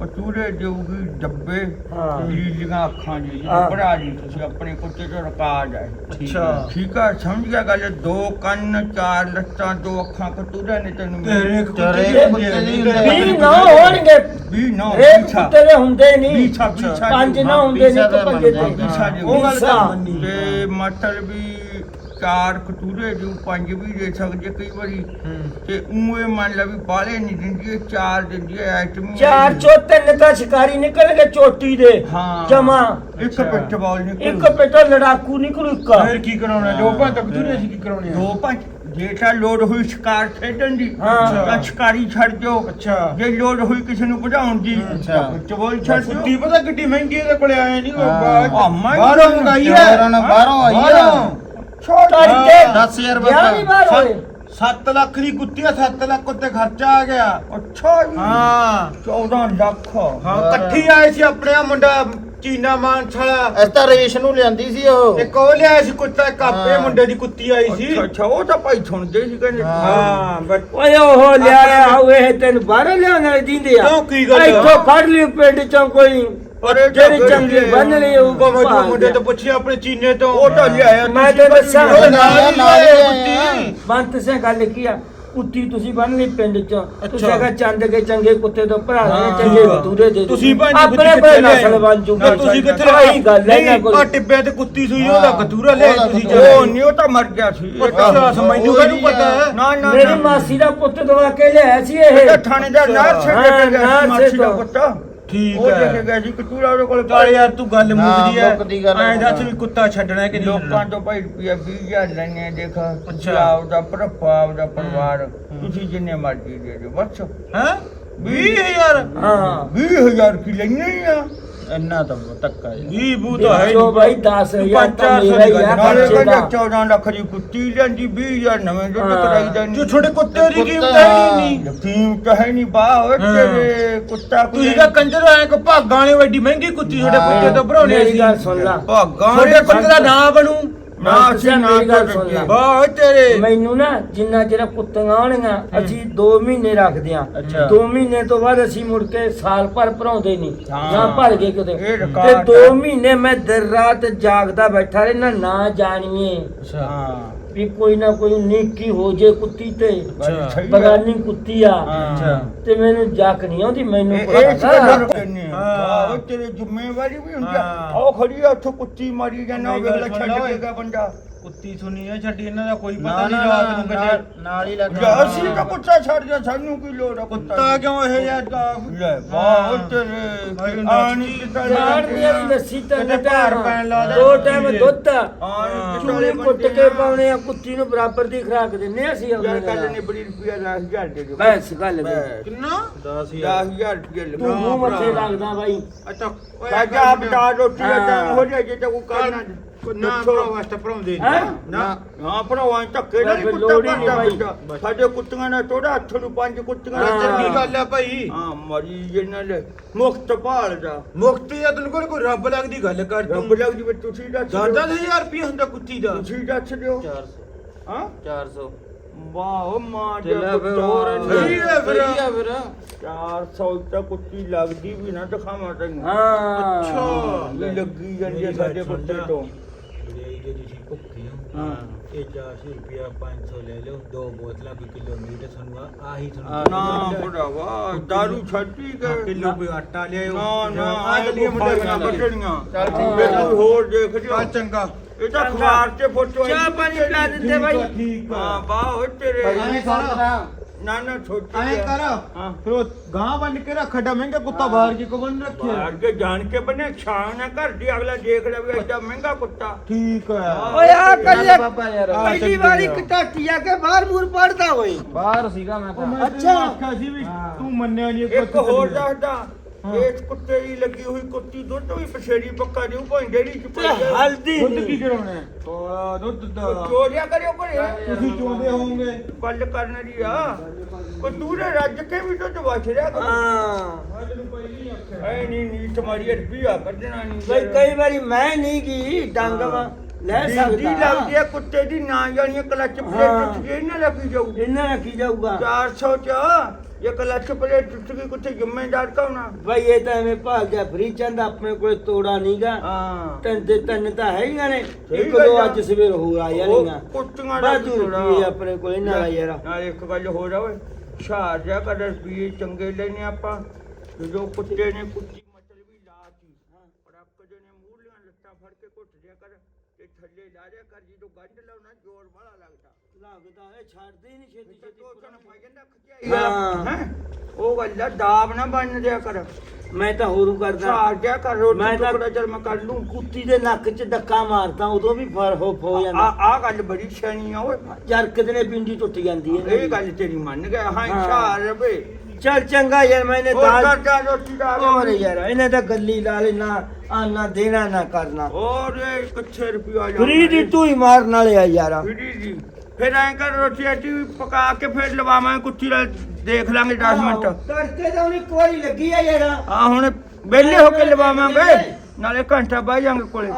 ਕਤੂਰੇ ਦੇਊਗੀ ਡੱਬੇ ਹਾਂ। ਲੀਲੀਆਂ ਅੱਖਾਂ ਜੀ ਹਾਂ। ਦੀ ਤੁਸੀਂ ਆਪਣੇ ਕੁੱਤੇ ਤੋਂ ਰਿਕਾਰਡ ਹੈ। ਅੱਛਾ। ਠੀਕ ਆ ਸਮਝ ਗਿਆ ਗੱਲ? ਦੋ ਕੰਨ ਚਾਰ ਲੱਤਾਂ ਦੋ ਅੱਖਾਂ ਕਤੂਰੇ ਨੇ ਤੈਨੂੰ ਤੇਰੇ ਤੇਰੇ ਕੁੱਤੇ ਦੀ ਹੁੰਦੇ। ਵੀ ਨਾ ਹੋਣਗੇ। ਵੀ ਨੋ ਰੇਕ ਕੁੱਤੇ ਦੇ ਹੁੰਦੇ ਨਹੀਂ। ਪੰਜ ਨਾ ਹੁੰਦੇ ਨਹੀਂ ਇੱਕ ਪੰਜੇ ਤੇ। ਜੀ। ਉਹ ਗੱਲ ਤਾਂ। ਮੰਨੀ। ਤੇ ਮਤਲਬ ਵੀ ਚਾਰ ਕਤੂਰੇ ਜੋ ਪੰਜ ਵੀ ਦੇ ਸਕਦੇ ਕਈ ਵਾਰੀ। ਤੇ ਉਹ ਇਹ ਮੰਨ ਲਾ ਵੀ ਬਾਲੇ ਨਹੀਂ ਦਿੰਦੀ ਇਹ ਚਾਰ ਦਿੰਦੀ ਹੈ ਆਈਟਮ ਚਾਰ ਚੋ ਤਿੰਨ ਤਾਂ ਸ਼ਿਕਾਰੀ ਨਿਕਲਣਗੇ ਚੋਟੀ ਦੇ ਹਾਂ। ਜਮਾ। ਇੱਕ ਪਿੱਠ ਬਾਲ ਨਿਕਲ ਇੱਕ ਪੇਟਾ ਲੜਾਕੂ ਨਿਕਲੂ ਇੱਕ। ਫਿਰ ਕੀ ਕਰਾਉਣਾ? ਦੋ ਭਾਂ ਤੱਕ ਤੂੰ ਅਸੀਂ ਕੀ ਕਰਾਉਣੇ ਦੋ ਪੰਜ ਜੇ ਤਾਂ ਲੋੜ ਹੋਈ ਸ਼ਿਕਾਰ ਖੇਡਣ ਦੀ ਹਾਂ। ਤਾਂ ਸ਼ਿਕਾਰੀ ਛੱਡ ਦਿਓ। ਅੱਛਾ। ਜੇ ਲੋੜ ਹੋਈ ਕਿਸੇ ਨੂੰ ਵਧਾਉਣ ਦੀ ਅੱਛਾ। ਚਬੋਲ ਛੱਡ ਦਿਓ। ਕੁੱਤੀ ਪਤਾ ਕਿੱਡੀ ਮਹਿੰਗੀ ਇਹਦੇ ਕੋਲੇ ਆਏ ਨਹੀਂ ਬਾਹਰੋਂ ਮੰਗਾਈ ਹੈ ਬਾਹਰੋਂ ਆਈ ਆ। ਬਾਹਰੋਂ। ਤਾਰੀ ਹਾਂ, ਤੇ 10000 ਰੁਪਏ ਵਿਆਹ ਨਹੀਂ ਬਾਹਰ ਹੋਏ। 7 ਲੱਖ ਦੀ ਕੁੱਤੀ ਆ 7 ਲੱਖ ਉੱਤੇ ਖਰਚਾ ਆ ਗਿਆ। ਅੱਛਾ ਜੀ। ਹਾਂ। 14 ਲੱਖ। ਹਾਂ ਇਕੱਠੀ ਆਏ ਸੀ ਆਪਣੇ ਮੁੰਡਾ ਚੀਨਾ ਮਾਨਸ ਵਾਲਾ। ਇਸ ਤਾਂ ਰੇਸ਼ ਨੂੰ ਲਿਆਂਦੀ ਸੀ ਉਹ। ਇੱਕ ਉਹ ਲਿਆਇਆ ਸੀ ਕੁੱਤਾ ਹਾਂ। ਮੁੰਡੇ ਦੀ ਕੁੱਤੀ ਆਈ ਸੀ। ਅੱਛਾ ਅੱਛਾ ਉਹ ਤਾਂ ਭਾਈ ਸੁਣਦੇ ਸੀ ਕਹਿੰਦੇ। ਹਾਂ। ਬਟ ਓਏ ਉਹ ਲਿਆਇਆ ਹੋਏ ਤੈਨੂੰ ਬਾਹਰੋਂ ਲਿਆਉਣ ਦਿੰਦੇ ਆ। ਕਿਉਂ, ਕੀ ਗੱਲ ਆ? ਇੱਥੋਂ ਫੜ ਲਈ ਪਿੰਡ ਚੋਂ ਕੋਈ ਤਾਂ ਜਿਹੜੀ ਚੰਗੀ ਬੰਨ ਲਈ ਉਹ ਮੈਂ ਭਾਲ ਮੁੰਡੇ। ਤੋਂ ਪੁੱਛਿਆ ਆਪਣੇ ਚੀਨੇ ਤੋਂ। ਉਹ ਤਾਂ ਲਿਆਇਆ ਮੈਂ ਤੈਨੂੰ ਦੱਸਾਂ। ਬੰਤ ਸਿੰਘ ਗੱਲ ਕੀ ਆ? ਕੁੱਤੀ ਤੁਸੀਂ ਬੰਨ ਲਈ ਪਿੰਡ ਚੋਂ। ਤੁਸੀਂ। ਅਗਰ ਚੰਦ ਕੇ ਚੰਗੇ ਕੁੱਤੇ ਤੋਂ ਭਰਾ ਲੈ ਹਾਂ। ਚੰਗੇ ਦੂਰੇ ਦੇ। ਤੁਸੀਂ ਆਪਣੇ ਕਿੱਥੇ ਨਸਲ? ਬਣ ਜੂਗਾ ਤੁਸੀਂ ਕਿੱਥੇ ਆਹੀ ਗੱਲ ਹੈ ਨਾ ਕੋਈ। ਆਹ ਟਿੱਬੇ ਤੇ ਕੁੱਤੀ ਸੂਈ ਉਹਦਾ ਲਿਆ ਉਹਦਾ ਤੁਸੀਂ। ਉਹ ਨਹੀਂ ਉਹ ਤਾਂ ਮਰ ਗਿਆ ਸੀ। ਤਾਂ- ਅੱਛਾ ਮੈਨੂੰ ਕਾਹਨੂੰ ਪਤਾ। ਨਾ ਨਾ ਮੇਰੀ। ਮਾਸੀ ਦਾ ਪੁੱਤ ਦਵਾ ਕੇ ਲਿਆਇਆ ਸੀ ਇਹ। ਥਾਣੇਦਾਰ ਨਾਰ ਛੱਡ ਕੇ ਗਿਆ ਮਾਸੀ ਦਾ ਤੋਂ। ਪੁੱਤ। ਠੀਕ ਉਹ ਹੈ। ਦੇਖ ਗਿਆ ਸੀ ਕਤੂਰਾ ਉਹਦੇ ਕੋਲ ਚੱਲ ਯਾਰ ਤੂੰ ਗੱਲ ਮੁੱਕਦੀ ਹਾਂ, ਮੁੱਕਦੀ ਗੱਲ ਐ ਦੱਸ ਵੀ ਕੁੱਤਾ ਛੱਡਣਾ ਹੈ ਕਿ ਨਹੀਂ? ਲੋਕਾਂ ਤੋਂ ਭਾਈ ਰੁਪਿਆ 20000 ਲੈਣੇ ਦੇਖ ਅੱਛਾ। ਆਪਦਾ ਭਰਪਾ ਆਪਦਾ ਪਰਿਵਾਰ ਤੁਸੀਂ ਜਿੰਨੇ ਮਰਜ਼ੀ ਦੇ ਦਿਓ ਬਸ। ਹੈ? 20000 ਹਾਂ 20000 ਕੀ ਲੈਣੇ ਆ? ਇੰਨਾ ਤਾਂ ਧੱਕਾ ਜੀ 20 ਬੂ ਤਾਂ ਹੈ ਜੋ ਭਾਈ 10000 ਤਾਂ ਮੇਰਾ ਹੀ ਆ ਨਾਲੇ ਖਰਚੇ ਕਹਿੰਦਾ ਦਾ। 14 ਲੱਖ ਦੀ ਕੁੱਤੀ ਲੈਂਦੀ 20000 ਨਵੇਂ ਦੁੱਧ ਹਾਂ। ਕਰਾਈ ਦਾ ਜੋ ਛੋਟੇ ਕੁੱਤੇ ਦੀ ਕੀਮਤ ਕੁੱਤਾ- ਹੈ ਹੀ ਨਹੀਂ। ਕੀਮਤ ਹੈ ਨਹੀਂ ਬਾ ਓਏ ਹਾਂ। ਤੇਰੇ ਕੁੱਤਾ ਤੁਸੀਂ ਤਾਂ ਕੰਜਰ ਆਏ ਕੋ ਭਾਗਾਂ ਵਾਲੀ ਵੱਡੀ ਮਹਿੰਗੀ ਕੁੱਤੀ ਛੋਟੇ। ਕੁੱਤੇ ਤੋਂ ਭਰਾਉਣੇ ਮੇਰੀ ਸੀ ਗੱਲ ਸੁਣ ਲਾ। ਭਾਗਾਂ ਛੋਟੇ ਕੁੱਤੇ ਦਾ ਨਾਂ ਬਣੂ। ਨਾ ਅਸੀਂ ਨਾ ਤੇਰੇ। ਮੈਨੂੰ ਨਾ ਜਿੰਨਾ ਚਿਰ ਕੁੱਤੀਆਂ ਆਉਣਗੀਆਂ ਅਸੀਂ 2 ਮਹੀਨੇ ਰੱਖਦੇ ਆ। ਅੱਛਾ। 2 ਮਹੀਨੇ ਤੋਂ ਬਾਅਦ ਅਸੀਂ ਮੁੜ ਕੇ ਸਾਲ ਭਰ ਭਰਾਉਂਦੇ ਨਹੀਂ। ਜਾਂ ਭਰ ਗਏ ਕਿਤੇ। ਤੇ ਰਿਕਾਰਡ 2 ਆ। ਮਹੀਨੇ ਮੈਂ ਦਿਨ ਰਾਤ ਜਾਗਦਾ ਬੈਠਾ ਰਹਿਣਾ ਨਾ ਜਾਣੀਏ। ਹਾਂ। ਵੀ ਕੋਈ ਨਾ ਕੋਈ ਨੀਕੀ ਹੋ ਜੇ ਕੁੱਤੀ ਤੇ ਅੱਛਾ। ਬਗਾਨੀ ਕੁੱਤੀ ਆ ਅੱਛਾ ਤੇ ਮੈਨੂੰ ਜਾਕ ਨਹੀਂ ਆਉਂਦੀ ਮੈਨੂੰ ਇਹ ਹਾਂ। ਆਹ ਤੇਰੇ ਜ਼ਿੰਮੇਵਾਰੀ ਵੀ ਹੁੰਦੀ ਆ ਹਾਂ। ਉਹ ਖੜੀ ਆ ਉੱਥੋਂ ਕੁੱਤੀ ਮਾਰੀ ਜਾਂਦਾ ਉਹ ਮੇਰੀ ਗੱਲ ਵੇਲਾ ਸੁਣ ਛੱਡ ਓਏ। ਦੇਗਾ ਬੰਦਾ ਕੁੱਤੀ ਸੁਣੀ ਹੈ ਛੱਡੀ ਇਹਨਾਂ ਦਾ ਕੋਈ ਨਾ ਪਤਾ ਨਹੀਂ ਰਾਤ ਨੂੰ ਨਾਲ- ਕਿਤੇ ਨਾਲ ਹੀ ਲੱਗ ਜਾ ਅਸੀਂ ਤਾਂ ਕੁੱਤਾ ਛੱਡ ਜਾ ਸਾਨੂੰ ਕੀ ਲੋੜ ਆ ਕੁੱਤਾ ਕਿਉਂ ਇਹ ਜਿਹਾ ਦਾ ਲੈ ਵਾਹ ਤੇਰੇ ਆਣੀ ਦੀ ਵੀ ਲੱਸੀ ਤਾਂ ਭਾਰ ਪੈਣ ਲਾ ਦੋ ਟਾਈਮ ਦੁੱਧ ਆਣੀ ਚੂਰੀ ਕੁੱਟ ਕੇ ਪਾਉਣੇ ਆ ਕੁੱਤੀ ਨੂੰ ਬਰਾਬਰ ਦੀ ਖਰਾਕ ਦਿੰਨੇ ਅਸੀਂ ਯਾਰ ਆਪਣੇ ਕੱਲ ਨੇ ਬੜੀ ਰੁਪਿਆ 10000 ਦੇ ਦਿਓ। ਬਸ ਗੱਲ ਦੇ ਕਿੰਨਾ? 10000 10000 ਰੁਪਏ ਤੂੰ ਮੂੰਹ ਮੱਥੇ ਲੱਗਦਾ ਬਾਈ। ਅੱਛਾ ਸਾਜਾ ਬਤਾ ਰੋਟੀ ਦਾ ਹਾਂ। ਟਾਈਮ ਹੋ ਜਾਏ ਜੇ ਤਾਂ ਕਰਨਾ ਨਾ ਭਰਾ ਵਾਸਤੇ ਭਰਾਉਂਦੇ ਹੈਂ? ਨਾ ਹਾਂ ਭਰਾਵਾਂ ਧੱਕੇ ਨਾਲ ਬਸ ਕੁੱਤਾ ਲੋੜ ਹੀ ਨਹੀਂ ਭਰਦਾ ਬਾਈ। ਬੱਚਾ। ਸਾਡੇ ਕੁੱਤੀਆਂ ਨੇ ਟੋੜਾ ਹੱਥ ਨੂੰ ਪੰਜ ਕੁੱਤੀਆਂ ਹਾਂ। ਨੇ ਚੰਗੀ ਗੱਲ ਆ ਭਾਈ? ਹਾਂ ਮਰੀ ਜਿਹਨਾਂ ਨੇ ਮੁਕਤ ਭਾਲਦਾ। ਮੁਕਤੀ ਆ ਤੈਨੂੰ ਕੋਲ ਕੋਈ ਰੱਬ ਲੱਗਦੀ ਗੱਲ ਕਰ ਰੱਬ ਤੂੰ ਲੱਗਦੀ ਵੀ ਤੁਸੀਂ ਦੱਸ ਦਿਓ। 10000 ਰੁਪਏ ਹੁੰਦਾ ਕੁੱਤੀ ਦਾ। ਤੁਸੀਂ ਦੱਸ ਦਿਓ। 400 ਹਾਂ? 400 ਵਾਹ ਮਾਂ ਤੇ ਲੈ ਫਿਰ ਹੋਰ ਸਹੀ ਹੈ ਫਿਰ। ਸਹੀ ਹੈ ਫਿਰ। 400 ਤਾਂ ਕੁੱਤੀ ਲੱਗਦੀ ਵੀ ਨਾ ਦਿਖਾਵਾਂ ਤੈਨੂੰ। ਹਾਂ। ਅੱਛਾ। ਵੀ ਲੱਗੀ ਜਾਂਦੀ ਹੈ ਸਾਡੇ ਕੁੱਤੇ ਤੋਂ। ਜਿਹੜੀ ਤੁਸੀਂ ਭੁੱਖੇ ਹੋ ਹਾਂ ਇਹ 400 ਰੁਪਿਆ 500 ਲੈ ਲਓ ਦੋ ਬੋਤਲਾਂ ਕੋਈ ਕਿਲੋਮੀਟਰ ਤੁਹਾਨੂੰ ਆ- ਆਹੀ ਤੁਹਾਨੂੰ ਨਾ ਭਰਾਵਾ ਦਾਰੂ ਛੱਡੀ ਗਏ। ਕਿਲੋ ਕੋਈ ਆਟਾ ਲਿਆਓ ਨਾ ਨਾ ਆ ਆ ਚੱਲੀਏ ਮੁੰਡੇ ਬਣਾ ਬਣਾ ਬੱਟਣੀਆਂ ਚੱਲ ਠੀਕ ਹੈ। ਕੋਈ ਹੋਰ ਦੇਖ ਆ ਚੰਗਾ। ਇਹ ਤਾਂ ਅਖਬਾਰ 'ਚ ਫੋਟੋ ਚਾਹ ਪਾਣੀ ਪਿਲਾ ਦਿੰਦੇ ਬਾਈ। ਠੀਕ ਹਾਂ ਬਾਹ ਓ ਤੇਰੇ। ਐਂ ਕਰ ਨਾ ਨਾ ਛੋਟੀ ਐਂ ਕਰ। ਹਾਂ। ਫਿਰ ਉਹ ਗਾਂ ਬੰਨ ਕੇ ਰੱਖ ਡਾ ਮਹਿੰਗਾ ਕੁੱਤਾ ਬਾਹਰ ਕੇ ਕੋ ਬੰਨ ਰੱਖਿਆ? ਅੱਗੇ ਜਾਣ ਕੇ ਬਨੇ ਛਾਂ ਨਾ ਘਰ ਦੀ ਅਗਲਾ ਦੇਖ ਲਵੇ ਐਡਾ ਮਹਿੰਗਾ ਕੁੱਤਾ। ਠੀਕ ਹੈ। ਓਏ ਆ ਕਰੀਏ ਬਾਬਾ ਯਾਰ ਆ ਪਹਿਲੀ ਚੰਗੀ ਵਾਰੀ ਆ। ਕਟਾਟੀ ਆ ਕੇ ਬਾਹਰ ਬੂਰ ਪੜਦਾ ਹੋਈ ਬਾਹਰ ਸੀਗਾ ਮੈਂ ਤਾਂ। ਅੱਛਾ। ਅੱਛਾ। ਸੀ ਵੀ ਤੂੰ ਮੰਨਿਆ ਨਹੀਂ ਇੱਕ ਹੋਰ ਦੱਸਦਾ ਇਸ ਕੁੱਤੇ ਦੀ ਲੱਗੀ ਹੋਈ ਕੁੱਤੀ ਦੁੱਧ ਵੀ ਪਛੇੜੀ ਪੱਕਾ ਦਿਉ ਭਾਈ ਡੇੜੀ ਚ ਤੇ ਹਲਦੀ ਦੁੱਧ ਕੀ। ਕਰਾਉਣਾ ਹੈ? ਥੋੜਾ ਦੁੱਧ ਦਾ। ਚੋਰੀਆ ਕਰਿਓ ਘਰੇ ਤੁਸੀਂ ਚੋਂਦੇ ਹੋਵੋਗੇ। ਗੱਲ ਕਰਨ ਦੀ ਆ। ਕੋ ਦੂਰੇ ਰੱਜ ਕੇ ਵੀ ਦੁੱਧ ਵਛ ਰਿਹਾ ਕਰੋ। ਹਾਂ। ਐ ਨਹੀਂ ਨੀ ਤੁਹਾਡੀ ਰੁਪਿਆ ਕੱਢਣਾ ਨਹੀਂ ਬਈ ਕਈ ਵਾਰੀ ਮੈਂ ਨਹੀਂ ਗਈ ਡੰਗ ਵਾ ਲੈ ਦੀ ਸਕਦਾ। ਲੱਗਦੀ ਆ ਕੁੱਤੇ ਦੀ ਨਾ ਜਾਣੀ ਕਲੱਚ ਪਲੇਟ ਹਾਂ। ਟੁੱਟ ਗਈ ਨਾ ਲੱਗੀ ਜਾਊ? ਇਹਨਾਂ ਰੱਖੀ ਜਾਊਗਾ? 400 ਚ। ਇਹ ਕਲੱਚ ਪਲੇਟ ਟੁੱਟ ਗਈ ਕੁੱਤੇ ਜ਼ਿੰਮੇਦਾਰ ਕੌਣ ਆ? ਬਈ ਇਹ ਤਾਂ ਐਵੇਂ ਭਾਗ ਗਿਆ ਫਰੀ ਚੰਦ ਆਪਣੇ ਕੋਲ ਤੋੜਾ ਨਹੀਂਗਾ ਹਾਂ। ਤਿੰਨ ਤੇ ਤਿੰਨ ਤਾਂ ਹੈਗੀਆਂ ਨੇ ਸਹੀ ਇੱਕ ਦੋ ਆ। ਅੱਜ ਸਵੇਰ ਹੋ ਆ ਉਹ ਜਾਣੀਆਂ ਕੁੱਤੀਆਂ ਦਾ ਬਾਜੂ ਥੋੜ੍ਹਾ। ਰੁਪਏ ਆਪਣੇ ਕੋਲ ਇਹਨਾਂ ਦਾ ਯਾਰ। ਨਾਲ ਇੱਕ ਗੱਲ ਹੋ ਜਾਵੇ ਸ਼ਾਰ ਜਾ ਕਰ ਰੁਪਏ ਚੰਗੇ ਲੈਨੇ ਆਪਾਂ ਜਦੋਂ ਕੁੱਤੇ ਨੇ ਕੁੱਤੀ ਮਤਲਬ ਵੀ ਲਾਤੀ ਪੜਕ ਦੇ ਨੇ ਮੂੰਹ ਲੀਆਂ ਲੱਤਾਂ ਫੜ ਕੇ ਘੁੱਟ ਦਿਆ ਕਰ ਤੇ ਥੱਲੇ ਲਾ ਦਿਆ ਕਰ ਜਦੋਂ ਗੰਢ ਲਾਉਣਾ ਜ਼ੋਰ ਬੜਾ ਲੱਗਦਾ। ਲੱਗਦਾ ਹੈ ਛੱਡਦੇ ਹੀ ਨਹੀਂ ਛੇਤੀ ਛੇਤੀ ਟੋਟਣ ਪੈ ਜਾਂਦਾ ਖਿਆਈ ਹਾਂ। ਹੈ। ਉਹ ਗੱਲ ਦਾਬ ਨਾ ਬਣ ਦਿਆ ਕਰ। ਮੈਂ ਤਾਂ ਹੋਰੂ ਕਰਦਾ। ਸ਼ਾਰ ਜਾ ਕਰ ਰੋਟੀ ਮੈਂ ਤਾਂ- ਟੁਕੜਾ ਚਲ ਮੈਂ ਕਰ ਲੂੰ। ਕੁੱਤੀ ਦੇ ਨੱਕ 'ਚ ਧੱਕਾ ਮਾਰਦਾ ਉਦੋਂ ਵੀ ਫਰ ਹੋ ਹੋ ਆ ਜਾਂਦਾ। ਆ ਗੱਲ ਬੜੀ ਸਿਆਣੀ ਆ ਓਏ। ਯਾਰ ਕਿਦਨੇ ਪਿੰਡੀ ਟੁੱਟ ਜਾਂਦੀ ਹੈ। ਇਹ ਗੱਲ ਤੇਰੀ ਮੰਨ ਗਿਆ। ਹਾਂ ਹਾਂ। ਸ਼ਾਰ ਰਵੇ ਚੱਲ ਚੰਗਾ ਯਾਰ ਮੈਨੇ ਹੋਰ ਤਾਂ ਕਰ ਜਾ ਰੋਟੀ ਦਾ ਹੋਰ ਯਾਰ ਇਹਨੇ ਤਾਂ ਗੱਲੀ ਲਾ ਲੈਣਾ ਆਨਾ ਦੇਣਾ ਨਾ ਕਰਨਾ। ਹੋਰ ਇਹ ਕਿੱਥੇ ਰੁਪਿਆ ਜਾ ਫਰੀ ਦੀ ਤੂੰ ਹੀ ਮਾਰਨ ਵਾਲੇ ਆ ਯਾਰ। ਫਰੀ ਦੀ। ਫਿਰ ਐਂ ਕਰ ਰੋਟੀ ਆਟੀ ਪਕਾ ਕੇ ਫਿਰ ਲਵਾਵਾਂ ਕੁੱਤੀ ਨਾਲ ਦੇਖ ਲਾਂਗੇ 10 ਮਿੰਟ। ਤੜਕੇ ਤਾਂ ਉਹਨੇ ਇੱਕ ਵਾਰੀ ਲੱਗੀ ਆ ਯਾਰ। ਆ ਹੁਣ ਵਿਹਲੇ ਹੋ ਕੇ ਲਵਾਵਾਂਗੇ ਨਾਲੇ ਘੰਟਾ ਬਹਿ ਜਾਾਂਗੇ ਕੋਲੇ।